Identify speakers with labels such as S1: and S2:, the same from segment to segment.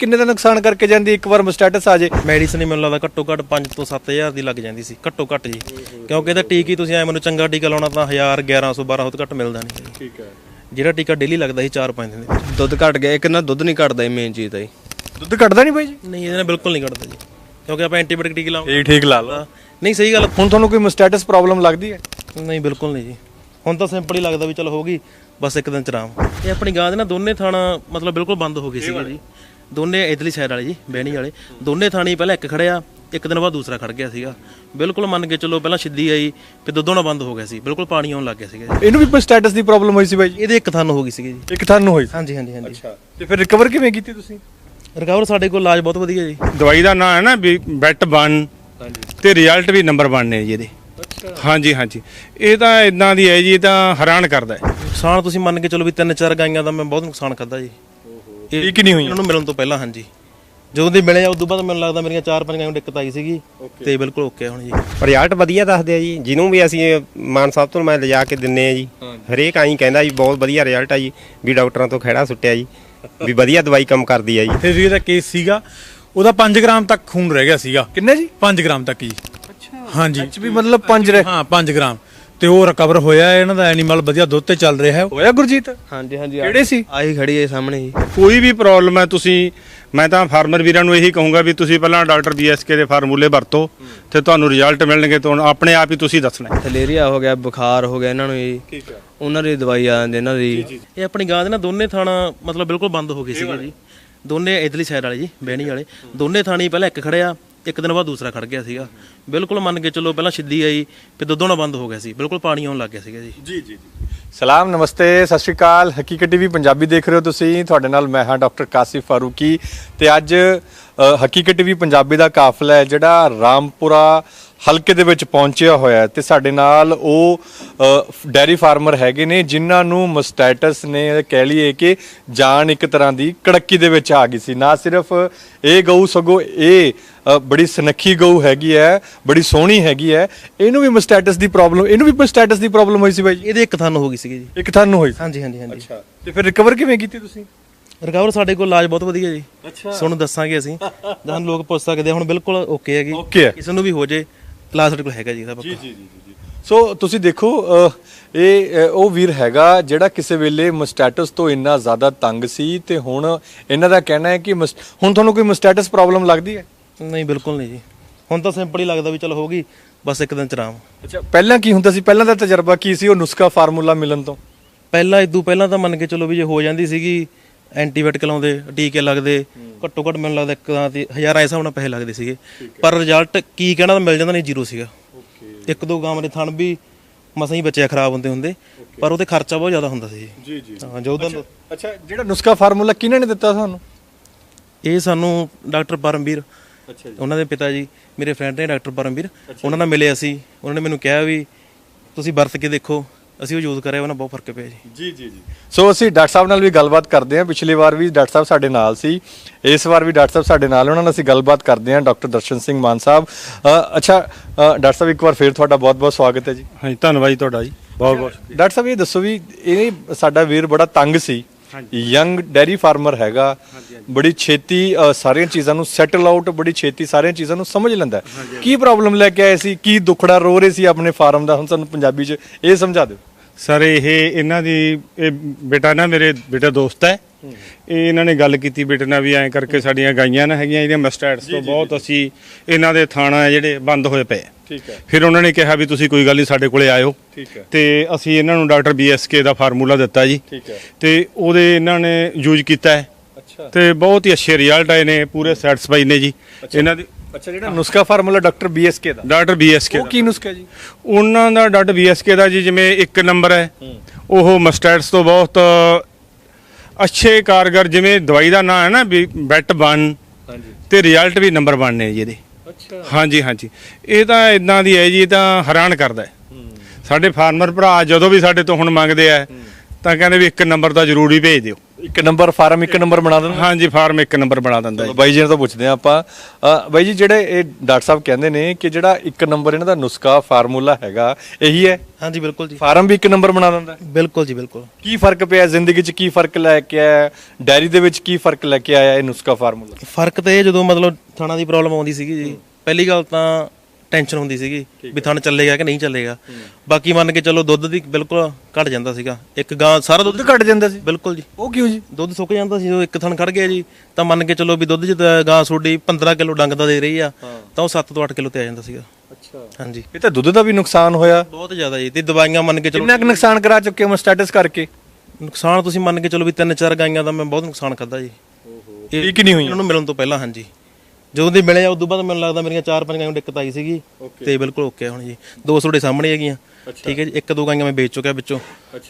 S1: ਕਿੰਨੇ ਦਾ ਨੁਕਸਾਨ ਕਰਕੇ ਜਾਂਦੀ? ਇੱਕ ਵਾਰ ਮਸਟੈਟਸ ਆ ਜੇ।
S2: ਮੈਡੀਸਨ ਹੀ ਮੈਨੂੰ ਲੱਗਦਾ ਘੱਟੋ ਘੱਟ 5 ਤੋਂ 7000 ਦੀ ਲੱਗ ਜਾਂਦੀ ਸੀ ਘੱਟੋ ਘੱਟ ਜੀ। ਕਿਉਂਕਿ ਇਹਦਾ ਟੀਕੀ ਤੁਸੀਂ ਐ ਮੈਨੂੰ ਚੰਗਾ ਟੀਕਾ ਲਾਉਣਾ ਤਾਂ 1000 1100 1200 ਤੋਂ ਘੱਟ ਮਿਲਦਾ ਨਹੀਂ।
S1: ਠੀਕ ਹੈ।
S2: ਜਿਹੜਾ ਟੀਕਾ ਡੇਲੀ ਲੱਗਦਾ ਸੀ 4-5 ਦਿਨ ਦੇ ਵਿੱਚ।
S3: ਦੁੱਧ ਘਟ ਗਿਆ ਇੱਕ ਨਾ ਦੁੱਧ ਨਹੀਂ ਘਟਦਾ ਮੇਨ ਚੀਜ਼ ਤਾਂ ਜੀ।
S1: ਦੁੱਧ ਘਟਦਾ ਨਹੀਂ ਬਾਈ ਜੀ?
S2: ਨਹੀਂ ਇਹਦੇ ਨਾਲ ਬਿਲਕੁਲ ਨਹੀਂ ਘਟਦਾ ਜੀ। ਕਿਉਂਕਿ ਆਪਾਂ ਐਂਟੀਬਾਇਓਟਿਕ ਟੀਕੇ ਲਾਉਂਦੇ
S1: ਇਹ ਠੀਕ ਲਾ ਲਓ।
S2: ਨਹੀਂ ਸਹੀ ਗੱਲ।
S1: ਹੁਣ ਤੁਹਾਨੂੰ ਕੋਈ ਮਸਟੈਟਸ ਪ੍ਰੋਬਲਮ ਲੱਗਦੀ ਹੈ?
S2: ਨਹੀਂ ਬਿਲਕੁਲ ਨਹੀਂ ਜੀ। ਹੁਣ ਤਾਂ ਸਿੰਪਲ ਹੀ ਲੱਗਦਾ ਵੀ ਚਲ ਹੋਗੀ ਬਸ ਇੱਕ ਦਿਨ ਚ ਆਰਾਮ। ਇਹ ਆਪਣੀ ਗਾਂ ਦੇ ਨਾ ਦੋਨੇ ਥਾਣਾ ਮਤਲਬ ਬਿਲਕੁਲ ਬੰਦ ਹੋ ਗਏ ਸੀਗੇ ਜੀ। ਦੋਨੇ ਇਧਰਲੀ ਸਾਈਡ ਵਾਲੇ ਜੀ ਬਹਿਣੀ ਵਾਲੇ। ਦੋਨੇ ਥਾਣੀ ਪਹਿਲਾਂ ਇੱਕ ਖੜਿਆ ਇੱਕ ਦਿਨ ਬਾਅਦ ਦੂਸਰਾ ਖੜ ਗਿਆ ਸੀਗਾ। ਬਿਲਕੁਲ ਮੰਨ ਕੇ ਚੱਲੋ ਪਹਿਲਾਂ ਸਿੱਧੀ ਆਈ ਫਿਰ ਦੁੱਧੋਂ ਨਾਲ ਬੰਦ ਹੋ ਗਿਆ ਸੀ। ਬਿਲਕੁਲ ਪਾਣੀ ਆਉਣ ਲੱਗ ਗਿਆ ਸੀਗਾ
S1: ਇਹਨੂੰ ਵੀ ਮਸਟੈਟਸ ਦੀ ਪ੍ਰੋਬਲਮ ਹੋਈ ਸੀ ਬਾਈ? ਜੀ
S2: ਇਹਦੇ ਇੱਕ ਥਾਨ ਹੋ ਗਈ ਸੀਗੀ ਜੀ।
S1: ਇੱਕ ਤੁਹਾਨੂੰ ਹੋਈ?
S2: ਹਾਂਜੀ ਹਾਂਜੀ ਹਾਂਜੀ।
S1: ਤੇ ਫਿਰ ਰਿਕਵਰ ਕਿਵੇਂ ਕੀਤੀ ਤੁਸੀਂ?
S2: ਰਿਕਵਰ ਸਾਡੇ ਕੋਲ ਇਲਾਜ ਬਹੁਤ ਵਧੀਆ ਜੀ।
S4: ਦਵਾਈ ਦਾ ਨਾਂ ਹੈ ਨਾ ਵੀ ਬੈਟ ਬਨ ਤੇ ਰਿਜ਼ਲਟ ਵੀ ਨੰਬਰ 1 ਨੇ ਜੀ ਇਹਦੇ। ਹਾਂਜੀ ਹਾਂਜੀ। ਇਹ ਤਾਂ ਇਦਾਂ ਦੀ ਹੈ ਜੀ ਇਹ ਤਾਂ ਹੈਰਾਨ ਕਰਦਾ ਹੈ।
S2: ਨੁਕਸਾਨ ਤੁਸੀਂ ਮੰਨ ਕੇ ਚੱਲੋ ਵੀ ਤਿੰਨ ਚਾਰ ਗਾਈਆਂ ਦਾ ਮੈਂ ਬਹੁਤ ਨੁਕਸਾਨ ਕਰਦਾ ਜੀ।
S1: ਠੀਕ ਨਹੀਂ ਹੋਈਆਂ?
S2: ਇਹਨਾਂ ਨੂੰ ਮਿਲਣ ਤੋਂ ਪਹਿਲਾਂ ਹਾਂਜੀ। ਜਦੋਂ ਦੇ ਮਿਲੇ ਆ ਉਦੋਂ ਬਾਅਦ ਮੈਨੂੰ ਲੱਗਦਾ ਮੇਰੀਆਂ ਚਾਰ ਪੰਜ ਗਾਈਆਂ ਨੂੰ ਦਿੱਕਤ ਆਈ ਸੀਗੀ। ਤੇ ਬਿਲਕੁਲ ਓਕੇ ਹੁਣ ਜੀ।
S5: ਰਿਜ਼ਲਟ ਵਧੀਆ ਦੱਸਦੇ ਆ ਜੀ ਜਿਹਨੂੰ ਵੀ ਅਸੀਂ ਮਾਨ ਸਾਹਿਬ ਤੋਂ ਮੈਂ ਲਿਜਾ ਕੇ ਦਿੰਨੇ ਆ ਜੀ। ਹਰੇਕ ਆਈ ਕਹਿੰਦਾ ਜੀ ਬਹੁਤ ਵਧੀਆ ਰਿਜ਼ਲਟ ਆ ਜੀ ਵੀ ਡਾਕਟਰਾਂ ਤੋਂ ਖਹਿੜਾ ਸੁੱਟਿਆ ਜੀ ਵੀ ਵਧੀਆ ਦਵਾਈ ਕੰਮ ਕਰਦੀ ਆ ਜੀ।
S6: ਫੇਜ਼ਰੀ ਦਾ ਕੇਸ ਸੀਗਾ ਉਹਦਾ 5 ਗ੍ਰਾਮ ਤੱਕ ਖੂਨ ਰਹਿ ਗਿਆ ਸੀਗਾ।
S1: ਕਿੰਨੇ ਜੀ?
S6: 5 ਗ੍ਰਾਮ ਤੱਕ ਜੀ। ਅੱਛਾ। ਹਾਂਜੀ।
S1: ਐਚ ਵੀ ਮਤਲਬ 5 ਰਹਿ
S6: ਹਾਂ 5 ਗ੍ਰਾਮ। ਤੇ ਉਹ ਰਿਕਵਰ ਹੋਇਆ ਇਹਨਾਂ ਦਾ ਐਨੀਮਲ ਵਧੀਆ ਦੁੱਧ ਤੇ ਚੱਲ ਰਿਹਾ ਹੈ।
S1: ਹੋਇਆ ਗੁਰਜੀਤ?
S3: ਹਾਂਜੀ ਹਾਂਜੀ
S1: ਕਿਹੜੇ ਸੀ?
S3: ਆਹੀ ਖੜੀ ਹੈ ਸਾਹਮਣੇ ਜੀ।
S4: ਕੋਈ ਵੀ ਪ੍ਰੋਬਲਮ ਹੈ ਤੁਸੀਂ ਮੈਂ ਤਾਂ ਫਾਰਮਰ ਵੀਰਾਂ ਨੂੰ ਇਹੀ ਕਹੂੰਗਾ ਵੀ ਤੁਸੀਂ ਪਹਿਲਾਂ ਡਾਕਟਰ ਬੀਐਸਕੇ ਦੇ ਫਾਰਮੂਲੇ ਵਰਤੋ ਤੇ ਤੁਹਾਨੂੰ ਰਿਜ਼ਲਟ ਮਿਲਣਗੇ ਤੁਹਾਨੂੰ ਆਪਣੇ ਆਪ ਹੀ ਤੁਸੀਂ ਦੱਸਣਾ ਹੈ।
S3: ਥਲੇਰੀਆ ਹੋ ਗਿਆ ਬੁਖਾਰ ਹੋ ਗਿਆ ਇਹਨਾਂ ਨੂੰ ਜੀ। ਠੀਕ ਹੈ। ਉਹਨਾਂ ਦੀ ਦਵਾਈ ਆ ਜਾਂਦੀ ਇਹਨਾਂ ਦੀ।
S2: ਇਹ ਆਪਣੀ ਗਾਂ ਦੇ ਨਾ ਦੋਨੇ ਥਾਣਾ ਮਤਲਬ ਬਿਲਕੁਲ ਬੰਦ ਹੋ ਗਏ ਸੀਗੇ ਜੀ। ਦੋਨੇ ਇਧਰਲੀ ਸਾਈਡ ਵਾਲੇ ਜੀ ਬਹਿਣੀ ਵਾਲੇ। ਦੋਨੇ ਥਾਣੀ ਪਹਿਲਾਂ ਇੱਕ ਖੜਿਆ ਇੱਕ ਦਿਨ ਬਾਅਦ ਦੂਸਰਾ ਖੜ ਗਿਆ ਸੀਗਾ। ਬਿਲਕੁਲ ਮੰਨ ਕੇ ਚੱਲੋ ਪਹਿਲਾਂ ਸਿੱਧੀ ਆਈ ਫਿਰ ਦੁੱਧੋਂ ਨਾਲ ਬੰਦ ਹੋ ਗਿਆ ਸੀ। ਬਿਲਕੁਲ ਪਾਣੀ ਆਉਣ ਲੱਗ ਗਿਆ ਸੀਗਾ ਜੀ।
S1: ਸਲਾਮ ਨਮਸਤੇ ਸਤਿ ਸ਼੍ਰੀ ਅਕਾਲ। ਹਕੀਕਤ ਟੀਵੀ ਪੰਜਾਬੀ ਦੇਖ ਰਹੇ ਹੋ ਤੁਸੀਂ। ਤੁਹਾਡੇ ਨਾਲ ਮੈਂ ਹਾਂ ਡਾਕਟਰ ਕਾਸਿਫ ਫਾਰੂਕੀ। ਤੇ ਅੱਜ ਹਕੀਕਤ ਟੀਵੀ ਪੰਜਾਬੀ ਦਾ ਕਾਫਲਾ ਹੈ ਜਿਹੜਾ ਰਾਮਪੁਰਾ ਹਲਕੇ ਦੇ ਵਿੱਚ ਪਹੁੰਚਿਆ ਹੋਇਆ ਹੈ ਤੇ ਸਾਡੇ ਨਾਲ ਉਹ ਡੈਰੀ ਫਾਰਮਰ ਹੈਗੇ ਨੇ ਜਿਨ੍ਹਾਂ ਨੂੰ ਮਸਟੈਟਸ ਨੇ ਕਹਿ ਲਈਏ ਕਿ ਜਾਨ ਇੱਕ ਤਰ੍ਹਾਂ ਦੀ ਕੜੱਕੀ ਦੇ ਵਿੱਚ ਆ ਗਈ ਸੀ। ਨਾ ਸਿਰਫ ਇਹ ਗਊ ਸਗੋ ਇਹ ਬੜੀ ਸਨੱਖੀ ਗਊ ਹੈਗੀ ਹੈ ਬੜੀ ਸੋਹਣੀ ਹੈਗੀ ਹੈ ਇਹਨੂੰ ਵੀ ਮਸਟੈਟਸ ਦੀ ਪ੍ਰੋਬਲਮ ਇਹਨੂੰ ਵੀ ਮਸਟੈਟਸ ਦੀ ਪ੍ਰੋਬਲਮ ਹੋਈ ਸੀ ਬਾਈ ਜੀ?
S2: ਇਹਦੇ ਇੱਕ ਥਾਨ ਹੋ ਗਈ ਸੀਗੀ ਜੀ।
S1: ਇੱਕ ਤੁਹਾਨੂੰ ਹੋਈ
S2: ਹਾਂਜੀ ਹਾਂਜੀ ਹਾਂਜੀ।
S1: ਤੇ ਫਿਰ ਰਿਕਵਰ ਕਿਵੇਂ ਕੀਤੀ ਤੁਸੀਂ?
S2: ਰਿਕਵਰ ਸਾਡੇ ਕੋਲ ਇਲਾਜ ਬਹੁਤ ਵਧੀਆ ਜੀ। ਅੱਛਾ। ਤੁਹਾਨੂੰ ਦੱਸਾਂਗੇ ਅਸੀਂ। ਜਾਂ ਲੋਕ ਪੁੱਛ ਸਕਦੇ ਆ, ਹੁਣ ਬਿਲਕੁਲ ਓਕੇ ਹੈਗੀ
S1: Okay ਹੈ।
S2: ਕਿਸੇ ਨੂੰ ਵੀ ਹੋ ਜੇ ਇਲਾਜ ਸਾਡੇ ਕੋਲ ਹੈਗਾ ਜੀ ਇਹਦਾ ਪੱਕਾ।
S1: ਸੋ ਤੁਸੀਂ ਦੇਖੋ ਇਹ ਉਹ ਵੀਰ ਹੈਗਾ ਜਿਹੜਾ ਕਿਸੇ ਵੇਲੇ ਮਸਟੈਟਸ ਤੋਂ ਇੰਨਾ ਜ਼ਿਆਦਾ ਤੰਗ ਸੀ ਤੇ ਹੁਣ ਇਹਨਾਂ ਦਾ ਕਹਿਣਾ ਹੈ ਕਿ ਮਸ- ਹੁਣ ਤੁਹਾਨੂੰ ਕੋਈ ਮਸਟੈਟਸ ਪ੍ਰੋਬਲਮ ਲੱਗਦੀ ਹੈ?
S2: ਨਹੀਂ ਬਿਲਕੁਲ ਨਹੀਂ ਜੀ। ਹੁਣ ਤਾਂ ਸਿੰਪਲ ਹੀ ਲੱਗਦਾ ਵੀ ਚਲ ਹੋਗੀ ਬਸ ਇੱਕ ਦਿਨ ਚ ਆਰਾਮ।
S1: ਅੱਛਾ ਪਹਿਲਾਂ ਕੀ ਹੁੰਦਾ ਸੀ? ਪਹਿਲਾਂ ਦਾ ਤਜਰਬਾ ਕੀ ਸੀ ਉਹ ਨੁਸਖਾ ਫਾਰਮੂਲਾ ਮਿਲਣ ਤੋਂ?
S2: ਪਹਿਲਾਂ ਇਦੋਂ ਪਹਿਲਾਂ ਤਾਂ ਮੰਨ ਕੇ ਚਲੋ ਵੀ ਜੇ ਹੋ ਜਾਂਦੀ ਸੀਗੀ ਐਂਟੀਬਾਇਓਟਿਕ ਲਾਉਂਦੇ ਟੀਕੇ ਲੱਗਦੇ ਘੱਟੋ ਘੱਟ ਮੈਨੂੰ ਲੱਗਦਾ ਇੱਕ ਤਾਂ ਤੇ ਹਜ਼ਾਰਾਂ ਇਸ ਹਿਸਾਬ ਨਾਲ ਪੈਸੇ ਲੱਗਦੇ ਸੀਗੇ। ਪਰ ਰਿਜ਼ਲਟ ਕੀ ਕਹਿਣਾ ਤਾਂ ਮਿਲ ਜਾਂਦਾ ਨਹੀਂ ਜ਼ੀਰੋ ਸੀਗਾ। ਇੱਕ ਦੋ ਗਾਵਾਂ ਦੇ ਥਣ ਵੀ ਮਸਾਂ ਹੀ ਬੱਚੇ ਖਰਾਬ ਹੁੰਦੇ ਹੁੰਦੇ ਪਰ ਉਹਤੇ ਖਰਚਾ ਬਹੁਤ ਜ਼ਿਆਦਾ ਹੁੰਦਾ ਸੀ। ਜੀ ਜੀ। ਹਾਂ ਜੋ ਉਹਦਾ
S1: ਅੱਛਾ ਜਿਹੜਾ ਨੁਸਖਾ ਫਾਰਮੂਲਾ ਕਿਹਨਾਂ ਨੇ ਦਿੱਤਾ ਤੁਹਾਨੂੰ
S2: ਇਹ ਸਾਨੂੰ ਡਾਕਟਰ ਪਰਮਵੀਰ ਅੱਛਾ ਜੀ। ਉਹਨਾਂ ਦੇ ਪਿਤਾ ਜੀ ਮੇਰੇ ਫਰੈਂਡ ਨੇ ਡਾਕਟਰ ਪਰਮਵੀਰ ਉਹਨਾਂ ਨਾਲ ਮਿਲੇ ਅਸੀਂ ਉਹਨਾਂ ਨੇ ਮੈਨੂੰ ਕਿਹਾ ਵੀ ਤੁਸੀਂ ਵਰਤ ਕੇ ਦੇਖੋ ਅਸੀਂ ਉਹ ਯੂਜ਼ ਕਰਿਆ ਉਹਨਾਂ ਬਹੁਤ ਫ਼ਰਕ ਪਿਆ ਜੀ।
S1: ਜੀ ਜੀ ਜੀ। ਸੋ ਅਸੀਂ ਡਾਕਟਰ ਸਾਹਿਬ ਨਾਲ ਵੀ ਗੱਲਬਾਤ ਕਰਦੇ ਹਾਂ। ਪਿਛਲੀ ਵਾਰ ਵੀ ਡਾਕਟਰ ਸਾਹਿਬ ਸਾਡੇ ਨਾਲ ਸੀ। ਇਸ ਵਾਰ ਵੀ ਡਾਕਟਰ ਸਾਹਿਬ ਸਾਡੇ ਨਾਲ ਉਹਨਾਂ ਨਾਲ ਅਸੀਂ ਗੱਲਬਾਤ ਕਰਦੇ ਹਾਂ। ਡਾਕਟਰ ਦਰਸ਼ਨ ਸਿੰਘ ਮਾਨ ਸਾਹਿਬ। ਅ, ਅੱਛਾ ਅ, ਡਾਕਟਰ ਸਾਹਿਬ ਇੱਕ ਵਾਰ ਫੇਰ ਤੁਹਾਡਾ ਬਹੁਤ ਬਹੁਤ ਸਵਾਗਤ ਹੈ ਜੀ।
S4: ਹਾਂਜੀ ਧੰਨਵਾਦ ਜੀ ਤੁਹਾਡਾ ਜੀ। ਬਹੁਤ ਬਹੁਤ
S1: ਡਾਕਟਰ ਸਾਹਿਬ ਇਹ ਦੱਸੋ ਵੀ ਇਹ ਸਾਡਾ ਵੀਰ ਬੜਾ ਤੰਗ ਸੀ। ਯੰਗ ਡੈਰੀ ਫਾਰਮਰ ਹੈਗਾ ਬੜੀ ਛੇਤੀ ਅ, ਸਾਰੀਆਂ ਚੀਜ਼ਾਂ ਨੂੰ ਸੈਟਲ ਆਊਟ ਬੜੀ ਛੇਤੀ ਸਾਰੀਆਂ ਚੀਜ਼ਾਂ ਨੂੰ ਸਮਝ ਲੈਂਦਾ ਹੈ। ਕੀ ਪ੍ਰੋਬਲਮ ਲੈ ਕੇ ਆਏ ਸੀ? ਕੀ ਦੁੱਖੜਾ ਰੋ ਰਹੇ ਸੀ ਆਪਣੇ ਫਾਰਮ ਦਾ? ਹੁਣ ਸਾਨੂੰ ਪੰਜਾਬੀ 'ਚ ਇਹ ਸਮਝਾ ਦਿਓ।
S4: ਸਰ ਇਹ ਇਹਨਾਂ ਦੀ ਇਹ ਬੇਟਾ ਨਾ ਮੇਰੇ ਬੇਟਾ ਦੋਸਤ ਹੈ। ਇਹ ਇਹਨਾਂ ਨੇ ਗੱਲ ਕੀਤੀ ਬੇਟੇ ਨਾਲ ਵੀ ਐਂ ਕਰਕੇ ਸਾਡੀਆਂ ਗਾਈਆਂ ਨਾ ਹੈਗੀਆਂ ਇਹਦੀਆਂ ਮਸਟੈਟਸ ਤੋਂ ਬਹੁਤ ਅਸੀਂ ਇਹਨਾਂ ਦੇ ਥਾਣਾ ਜਿਹੜੇ ਬੰਦ ਹੋਏ ਪਏ।
S1: ਠੀਕ ਹੈ।
S4: ਫਿਰ ਉਹਨਾਂ ਨੇ ਕਿਹਾ ਵੀ ਤੁਸੀਂ ਕੋਈ ਗੱਲ ਨਹੀਂ ਸਾਡੇ ਕੋਲੇ ਆਇਓ।
S1: ਠੀਕ ਹੈ।
S4: ਤੇ ਅਸੀਂ ਇਹਨਾਂ ਨੂੰ ਡਾਕਟਰ ਬੀਐਸਕੇ ਦਾ ਫਾਰਮੂਲਾ ਦਿੱਤਾ ਜੀ।
S1: ਠੀਕ ਹੈ।
S4: ਤੇ ਉਹਦੇ ਇਹਨਾਂ ਨੇ ਯੂਜ਼ ਕੀਤਾ ਹੈ।
S1: ਅੱਛਾ।
S4: ਤੇ ਬਹੁਤ ਹੀ ਅੱਛੇ ਰਿਜ਼ਲਟ ਆਏ ਨੇ ਪੂਰੇ ਸੈਟੀਸਫਾਈ ਨੇ ਜੀ। ਇਹਨਾਂ ਦੀ
S1: ਅੱਛਾ ਜਿਹੜਾ ਨੁਸਖਾ ਫਾਰਮੂਲਾ ਡਾਕਟਰ ਬੀਐਸਕੇ ਦਾ।
S4: ਡਾਕਟਰ ਬੀਐਸਕੇ
S1: ਉਹ ਕੀ ਨੁਸਖਾ ਜੀ?
S4: ਉਹਨਾਂ ਦਾ ਡਾਕਟਰ ਬੀਐਸਕੇ ਦਾ ਜੀ ਜਿਵੇਂ ਇੱਕ ਨੰਬਰ ਹੈ ਉਹ ਮਸਟੈਟਸ ਤੋਂ ਬਹੁਤ ਅੱਛੇ ਕਾਰਗਰ ਜਿਵੇਂ ਦਵਾਈ ਦਾ ਨਾਮ ਹੈ ਨਾ ਵੀ ਬੈਟ ਬਨ
S1: ਹਾਂਜੀ।
S4: ਤੇ ਰਿਜ਼ਲਟ ਵੀ ਨੰਬਰ 1 ਨੇ ਜੀ ਇਹਦੇ।
S1: ਅੱਛਾ।
S4: ਹਾਂਜੀ ਹਾਂਜੀ। ਇਹ ਤਾਂ ਇਦਾਂ ਦੀ ਹੈ ਜੀ ਇਹ ਤਾਂ ਹੈਰਾਨ ਕਰਦਾ ਹੈ। ਸਾਡੇ ਫਾਰਮਰ ਭਰਾ ਜਦੋਂ ਵੀ ਸਾਡੇ ਤੋਂ ਹੁਣ ਮੰਗਦੇ ਆ ਤਾਂ ਕਹਿੰਦੇ ਵੀ ਇੱਕ ਨੰਬਰ ਤਾਂ ਜ਼ਰੂਰ ਭੇਜ ਦਿਓ।
S1: ਇੱਕ ਨੰਬਰ ਫਾਰਮ ਇੱਕ ਨੰਬਰ ਬਣਾ ਦੇਣਾ
S4: ਹਾਂਜੀ ਫਾਰਮ ਇੱਕ ਨੰਬਰ ਬਣਾ ਦਿੰਦਾ ਜੀ।
S1: ਬਾਈ ਜੀ ਨੇ ਤਾਂ ਪੁੱਛਦੇ ਆ ਆਪਾਂ। ਅ, ਬਾਈ ਜੀ ਜਿਹੜੇ ਇਹ ਡਾਕਟਰ ਸਾਹਿਬ ਕਹਿੰਦੇ ਨੇ ਕਿ ਜਿਹੜਾ ਇੱਕ ਨੰਬਰ ਇਹਨਾਂ ਦਾ ਨੁਸਖਾ ਫਾਰਮੂਲਾ ਹੈਗਾ ਇਹੀ ਹੈ?
S2: ਹਾਂਜੀ ਬਿਲਕੁਲ ਜੀ।
S1: ਫਾਰਮ ਵੀ ਇੱਕ ਨੰਬਰ ਬਣਾ ਦਿੰਦਾ ਹੈ?
S2: ਬਿਲਕੁਲ ਜੀ ਬਿਲਕੁਲ।
S1: ਕੀ ਫ਼ਰਕ ਪਿਆ ਜ਼ਿੰਦਗੀ 'ਚ ਕੀ ਫ਼ਰਕ ਲੈ ਕੇ ਆਇਆ ਡਾਇਰੀ ਦੇ ਵਿੱਚ ਕੀ ਫ਼ਰਕ ਲੈ ਕੇ ਆਇਆ ਇਹ ਨੁਸਖਾ ਫਾਰਮੂਲਾ?
S2: ਫ਼ਰਕ ਤਾਂ ਇਹ ਜਦੋਂ ਮਤਲਬ ਥਾਣਾ ਦੀ ਪ੍ਰੋਬਲਮ ਆਉਂਦੀ ਸੀਗੀ ਜੀ ਪਹਿਲੀ ਗੱਲ ਤਾਂ ਟੈਨਸ਼ਨ ਹੁੰਦੀ ਸੀਗੀ ਵੀ ਥਣ ਚੱਲੇਗਾ ਕਿ ਨਹੀਂ ਚੱਲੇਗਾ। ਬਾਕੀ ਮੰਨ ਕੇ ਚਲੋ ਦੁੱਧ ਦੀ ਬਿਲਕੁਲ ਘਟ ਜਾਂਦਾ ਸੀਗਾ। ਇੱਕ ਗਾਂ ਸਾਰਾ ਦੁੱਧ
S1: ਘਟ ਜਾਂਦਾ ਸੀ।
S2: ਬਿਲਕੁਲ ਜੀ।
S1: ਉਹ ਕਿਉਂ ਜੀ?
S2: ਦੁੱਧ ਸੁੱਕ ਜਾਂਦਾ ਸੀ ਜਦੋਂ ਇੱਕ ਥਣ ਖੜ ਗਿਆ ਜੀ। ਤਾਂ ਮੰਨ ਕੇ ਚਲੋ ਵੀ ਦੁੱਧ ਜਿੱਦਾਂ ਗਾਂ ਸੋਡੀ 15 ਕਿਲੋ ਡੰਗ ਦਾ ਦੇ ਰਹੀ ਆ ਤਾਂ ਉਹ 7 ਤੋਂ 8 ਕਿਲੋ ਤੇ ਆ ਜਾਂਦਾ ਸੀਗਾ।
S1: ਅੱਛਾ।
S2: ਹਾਂਜੀ।
S1: ਇਹ ਤਾਂ ਦੁੱਧ ਦਾ ਵੀ ਨੁਕਸਾਨ ਹੋਇਆ।
S2: ਬਹੁਤ ਜ਼ਿਆਦਾ ਜੀ। ਤੇ ਦਵਾਈਆਂ ਮੰਨ ਕੇ ਚਲੋ
S1: ਕਿੰਨਾ ਕੁ ਨੁਕਸਾਨ ਕਰਾ ਚੁੱਕੇ ਹੋ ਸਟੇਟਸ ਕਰਕੇ?
S2: ਨੁਕਸਾਨ ਤੁਸੀਂ ਮੰਨ ਕੇ ਚਲੋ ਵੀ ਤਿੰਨ ਚਾਰ ਗਾਈਆਂ ਦਾ ਮੈਂ ਬਹੁਤ ਨੁਕਸਾਨ ਖਾਦਾ ਜੀ। ਇਹ
S1: ਠੀਕ ਨਹੀਂ ਹੋਈਆਂ?
S2: ਇਹਨਾਂ ਨੂੰ ਮਿਲਣ ਤੋਂ ਪਹਿਲਾਂ ਹਾਂਜੀ। ਜਦੋਂ ਦੇ ਮਿਲੇ ਆ ਉਦੋਂ ਬਾਅਦ ਮੈਨੂੰ ਲੱਗਦਾ ਮੇਰੀਆਂ ਚਾਰ ਪੰਜ ਗਾਈਆਂ ਨੂੰ ਦਿੱਕਤ ਆਈ ਸੀਗੀ। ਤੇ ਬਿਲਕੁਲ ਓਕੇ ਹੁਣ ਜੀ। ਦੋ ਤੁਹਾਡੇ ਸਾਹਮਣੇ ਹੈਗੀਆਂ। ਠੀਕ ਹੈ ਜੀ ਇੱਕ ਦੋ ਗਾਈਆਂ ਮੈਂ ਵੇਚ ਚੁੱਕਿਆ ਵਿੱਚੋਂ।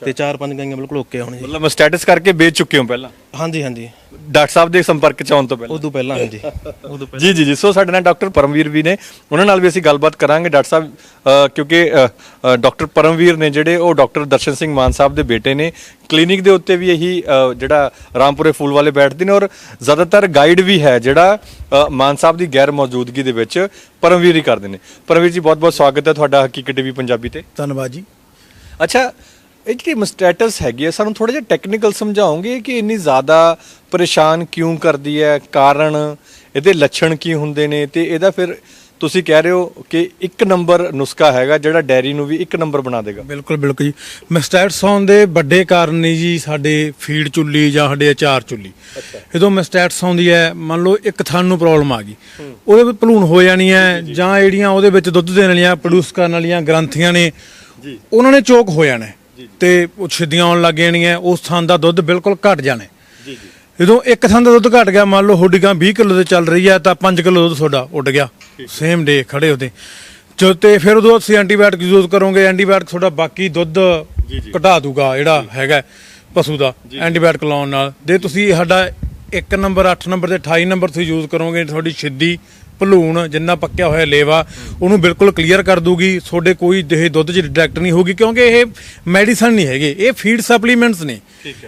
S2: ਤੇ ਚਾਰ ਪੰਜ ਗਾਈਆਂ ਬਿਲਕੁਲ ਓਕੇ ਆ ਹੁਣ ਜੀ।
S1: ਮਤਲਬ ਸਟੇਟਸ ਕਰਕੇ ਵੇਚ ਚੁੱਕੇ ਹੋ ਪਹਿਲਾਂ?
S2: ਹਾਂਜੀ ਹਾਂਜੀ।
S1: ਡਾਕਟਰ ਸਾਹਿਬ ਦੇ ਸੰਪਰਕ ਚ ਆਉਣ ਤੋਂ ਪਹਿਲਾਂ?
S2: ਉਦੋਂ ਪਹਿਲਾਂ ਹਾਂਜੀ। ਉਦੋਂ ਪਹਿਲਾਂ।
S1: ਜੀ ਜੀ ਜੀ। ਸੋ ਸਾਡੇ ਨਾਲ ਡਾਕਟਰ ਪਰਮਵੀਰ ਵੀ ਨੇ। ਉਹਨਾਂ ਨਾਲ ਵੀ ਅਸੀਂ ਗੱਲਬਾਤ ਕਰਾਂਗੇ ਡਾਕਟਰ ਸਾਹਿਬ ਕਿਉਂਕਿ ਡਾਕਟਰ ਪਰਮਵੀਰ ਨੇ ਜਿਹੜੇ ਉਹ ਡਾਕਟਰ ਦਰਸ਼ਨ ਸਿੰਘ ਮਾਨ ਸਾਹਿਬ ਦੇ ਬੇਟੇ ਨੇ ਕਲੀਨਿਕ ਦੇ ਉੱਤੇ ਵੀ ਇਹੀ ਅ, ਜਿਹੜਾ ਰਾਮਪੁਰੇ ਫੂਲ ਵਾਲੇ ਬੈਠਦੇ ਨੇ ਔਰ ਜ਼ਿਆਦਾਤਰ ਗਾਈਡ ਵੀ ਹੈ ਜਿਹੜਾ ਅ, ਮਾਨ ਸਾਹਿਬ ਦੀ ਗੈਰ ਮੌਜੂਦਗੀ ਦੇ ਵਿੱਚ ਪਰਮਵੀਰ ਹੀ ਕਰਦੇ ਨੇ। ਪਰਮਵੀਰ ਜੀ ਬਹੁਤ ਬਹੁਤ ਸਵਾਗਤ ਹੈ ਤੁਹਾਡਾ ਹਕੀਕਤ ਟੀਵੀ ਪੰਜਾਬੀ ਤੇ।
S6: ਧੰਨਵਾਦ ਜੀ।
S1: ਅੱਛਾ ਇਹ ਜਿਹੜੀ ਮਸਟੈਟਸ ਹੈਗੀ ਹੈ ਸਾਨੂੰ ਥੋੜਾ ਜਿਹਾ ਟੈਕਨੀਕਲ ਸਮਝਾਓਗੇ ਕਿ ਇੰਨੀ ਜ਼ਿਆਦਾ ਪਰੇਸ਼ਾਨ ਕਿਉਂ ਕਰਦੀ ਹੈ ਕਾਰਨ ਇਹਦੇ ਲੱਛਣ ਕੀ ਹੁੰਦੇ ਨੇ ਤੇ ਇਹਦਾ ਫਿਰ ਤੁਸੀਂ ਕਹਿ ਰਹੇ ਹੋ ਕਿ ਇੱਕ ਨੰਬਰ ਨੁਸਖਾ ਹੈਗਾ ਜਿਹੜਾ ਡੈਰੀ ਨੂੰ ਵੀ ਇੱਕ ਨੰਬਰ ਬਣਾ ਦੇਗਾ।
S6: ਬਿਲਕੁਲ ਬਿਲਕੁਲ ਜੀ। ਮਸਟੈਟਸ ਆਉਣ ਦੇ ਵੱਡੇ ਕਾਰਨ ਨੇ ਜੀ ਸਾਡੇ ਫੀਡ ਚੁੱਲੀ ਜਾਂ ਸਾਡੇ ਅਚਾਰ ਚੁੱਲੀ। ਜਦੋਂ ਮਸਟੈਟਸ ਆਉਂਦੀ ਹੈ ਮੰਨ ਲਓ ਇੱਕ ਥਣ ਨੂੰ ਪ੍ਰੋਬਲਮ ਆ ਗਈ। ਉਹਦੇ ਵਿੱਚ ਭਲੂਣ ਹੋ ਜਾਣੀ ਹੈ ਜਾਂ ਜਿਹੜੀਆਂ ਉਹਦੇ ਵਿੱਚ ਦੁੱਧ ਦੇਣ ਵਾਲੀਆਂ ਪ੍ਰੋਡਿਊਸ ਕਰਨ ਵਾਲੀਆਂ ਗ੍ਰੰਥੀਆਂ ਨੇ ਉਹਨਾਂ ਨੇ ਚੋਕ ਹੋ ਜਾਣਾ ਤੇ ਉਹ ਛਿੱਦੀਆਂ ਆਉਣ ਲੱਗ ਜਾਣੀਆਂ ਉਸ ਥਾਂ ਦਾ ਦੁੱਧ ਬਿਲਕੁਲ ਘਟ ਜਾਣਾ। ਹੈ ਜਦੋਂ ਇੱਕ ਥਾਂ ਦਾ ਦੁੱਧ ਘਟ ਗਿਆ ਮੰਨ ਲਓ ਤੁਹਾਡੀ ਗਾਂ 20 ਕਿਲੋ ਤੇ ਚੱਲ ਰਹੀ ਹੈ ਤਾਂ 5 ਕਿਲੋ ਦੁੱਧ ਤੁਹਾਡਾ ਉੱਡ ਗਿਆ। ਸੇਮ ਡੇ ਖੜੇ ਉਹਦੇ ਜੋ ਤੇ ਫਿਰ ਉਦੋਂ ਤੁਸੀਂ ਐਂਟੀਬਾਇਓਟਿਕ ਯੂਜ਼ ਕਰੋਗੇ ਐਂਟੀਬਾਇਓਟਿਕ ਤੁਹਾਡਾ ਬਾਕੀ ਦੁੱਧ ਘਟਾ ਦੂਗਾ ਜਿਹੜਾ ਹੈਗਾ ਪਸ਼ੂ ਦਾ ਐਂਟੀਬਾਇਓਟਿਕ ਲਾਉਣ ਨਾਲ। ਜੇ ਤੁਸੀਂ ਸਾਡਾ 1 ਨੰਬਰ 8 ਨੰਬਰ ਤੇ 28 ਨੰਬਰ ਤੁਸੀਂ ਯੂਜ਼ ਕਰੋਗੇ ਤੁਹਾਡੀ ਛਿੱਦੀ ਭਲੂਣ ਜਿੰਨਾ ਪੱਕਿਆ ਹੋਇਆ ਲੇਵਾ ਉਹਨੂੰ ਬਿਲਕੁਲ ਕਲੀਅਰ ਕਰ ਦੂਗੀ। ਤੁਹਾਡੇ ਕੋਈ ਦੇਹ ਦੁੱਧ 'ਚ ਡਿਟੈਕਟ ਨਹੀਂ ਹੋਗੀ ਕਿਉਂਕਿ ਇਹ ਮੈਡੀਸਨ ਨਹੀਂ ਹੈਗੇ। ਇਹ ਫੀਡ ਸਪਲੀਮੈਂਟਸ ਨੇ।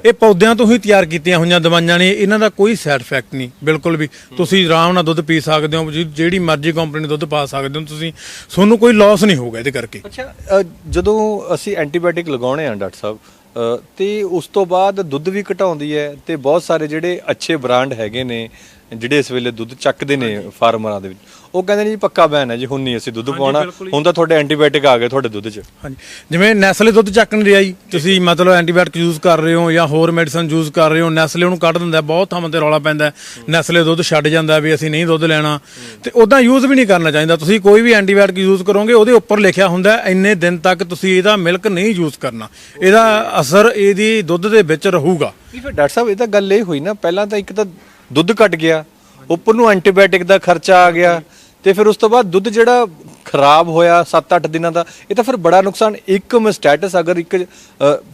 S6: ਇਹ ਪੌਦਿਆਂ ਤੋਂ ਹੀ ਤਿਆਰ ਕੀਤੀਆਂ ਹੋਈਆਂ ਦਵਾਈਆਂ ਨੇ। ਇਹਨਾਂ ਦਾ ਕੋਈ ਸਾਈਡ ਇਫੈਕਟ ਨਹੀਂ ਬਿਲਕੁਲ ਵੀ। ਤੁਸੀਂ ਆਰਾਮ ਨਾਲ ਦੁੱਧ ਪੀ ਸਕਦੇ ਹੋ ਜਿਹੜੀ ਮਰਜ਼ੀ ਕੰਪਨੀ ਦਾ ਦੁੱਧ ਪਾ ਸਕਦੇ ਹੋ ਤੁਸੀਂ। ਤੁਹਾਨੂੰ ਕੋਈ ਲਾਸ ਨਹੀਂ ਹੋਊਗਾ ਇਹਦੇ ਕਰਕੇ।
S1: ਅੱਛਾ ਜਦੋਂ ਅਸੀਂ ਐਂਟੀਬਾਇਓਟਿਕ ਲਗਾਉਣੇ ਆ ਡਾਕਟਰ ਸਾਹਿਬ ਤੇ ਉਸ ਤੋਂ ਬਾਅਦ ਦੁੱਧ ਵੀ ਘਟਾਉਂਦੀ ਹੈ ਤੇ ਬਹੁਤ ਸਾਰੇ ਜਿਹੜੇ ਅੱਛੇ ਬ੍ਰਾਂਡ ਹੈਗੇ ਨੇ ਜਿਹੜੇ ਇਸ ਵੇਲੇ ਦੁੱਧ ਚੱਕਦੇ ਨੇ ਫਾਰਮਰਾਂ ਦੇ ਵਿੱਚ ਉਹ ਕਹਿੰਦੇ ਨੇ ਜੀ ਪੱਕਾ ਬੈਨ ਹੈ ਜੀ ਹੁਣ ਨਹੀਂ ਅਸੀਂ ਦੁੱਧ ਪਾਉਣਾ ਹੁਣ ਤਾਂ ਤੁਹਾਡੇ ਐਂਟੀਬਾਇਓਟਿਕ ਆ ਗਏ ਤੁਹਾਡੇ ਦੁੱਧ 'ਚ।
S6: ਹਾਂਜੀ। ਜਿਵੇਂ ਨੈਸਲੇ ਦੁੱਧ ਚੱਕ ਨਹੀਂ ਰਿਹਾ ਜੀ ਤੁਸੀਂ ਮਤਲਬ ਐਂਟੀਬਾਇਓਟਿਕ ਯੂਜ਼ ਕਰ ਰਹੇ ਹੋ ਜਾਂ ਹੋਰ ਮੈਡੀਸਨ ਯੂਜ਼ ਕਰ ਰਹੇ ਹੋ ਨੈਸਲੇ ਉਹਨੂੰ ਕੱਢ ਦਿੰਦਾ ਬਹੁਤ ਥਾਵਾਂ ਤੇ ਰੌਲਾ ਪੈਂਦਾ। ਨੈਸਲੇ ਦੁੱਧ ਛੱਡ ਜਾਂਦਾ ਵੀ ਅਸੀਂ ਨਹੀਂ ਦੁੱਧ ਲੈਣਾ। ਤੇ ਉਦਾਂ ਯੂਜ਼ ਵੀ ਨਹੀਂ ਕਰਨਾ ਚਾਹੀਦਾ। ਤੁਸੀਂ ਕੋਈ ਵੀ ਐਂਟੀਬਾਇਓਟਿਕ ਯੂਜ਼ ਕਰੋਗੇ ਉਹਦੇ ਉੱਪਰ ਲਿਖਿਆ ਹੁੰਦਾ ਇੰਨੇ ਦਿਨ ਤੱਕ ਤੁਸੀਂ ਇਹਦਾ ਮਿਲਕ ਨਹੀਂ ਯੂਜ਼ ਕਰਨਾ। ਇਹਦਾ ਅਸਰ ਇਹਦੀ ਦੁੱਧ ਦੇ ਵਿੱਚ ਰਹੂਗਾ।
S1: ਡਾਕਟਰ ਸਾਹਿਬ ਇਹ ਤਾਂ ਗੱਲ ਇਹ ਹੋਈ ਨਾ ਪਹਿਲਾਂ ਤਾਂ ਇੱਕ ਤਾਂ ਦੁੱਧ ਘਟ ਗਿਆ ਉੱਪਰ ਨੂੰ ਐਂਟੀਬਾਇਓਟਿਕ ਦਾ ਖਰਚਾ ਆ ਗਿਆ ਤੇ ਫਿਰ ਉਸ ਤੋਂ ਬਾਅਦ ਦੁੱਧ ਜਿਹੜਾ ਖਰਾਬ ਹੋਇਆ 7-8 ਦਿਨਾਂ ਦਾ ਇਹ ਤਾਂ ਫਿਰ ਬੜਾ ਨੁਕਸਾਨ ਇੱਕ ਮਸਟੈਟਸ ਅਗਰ ਇੱਕ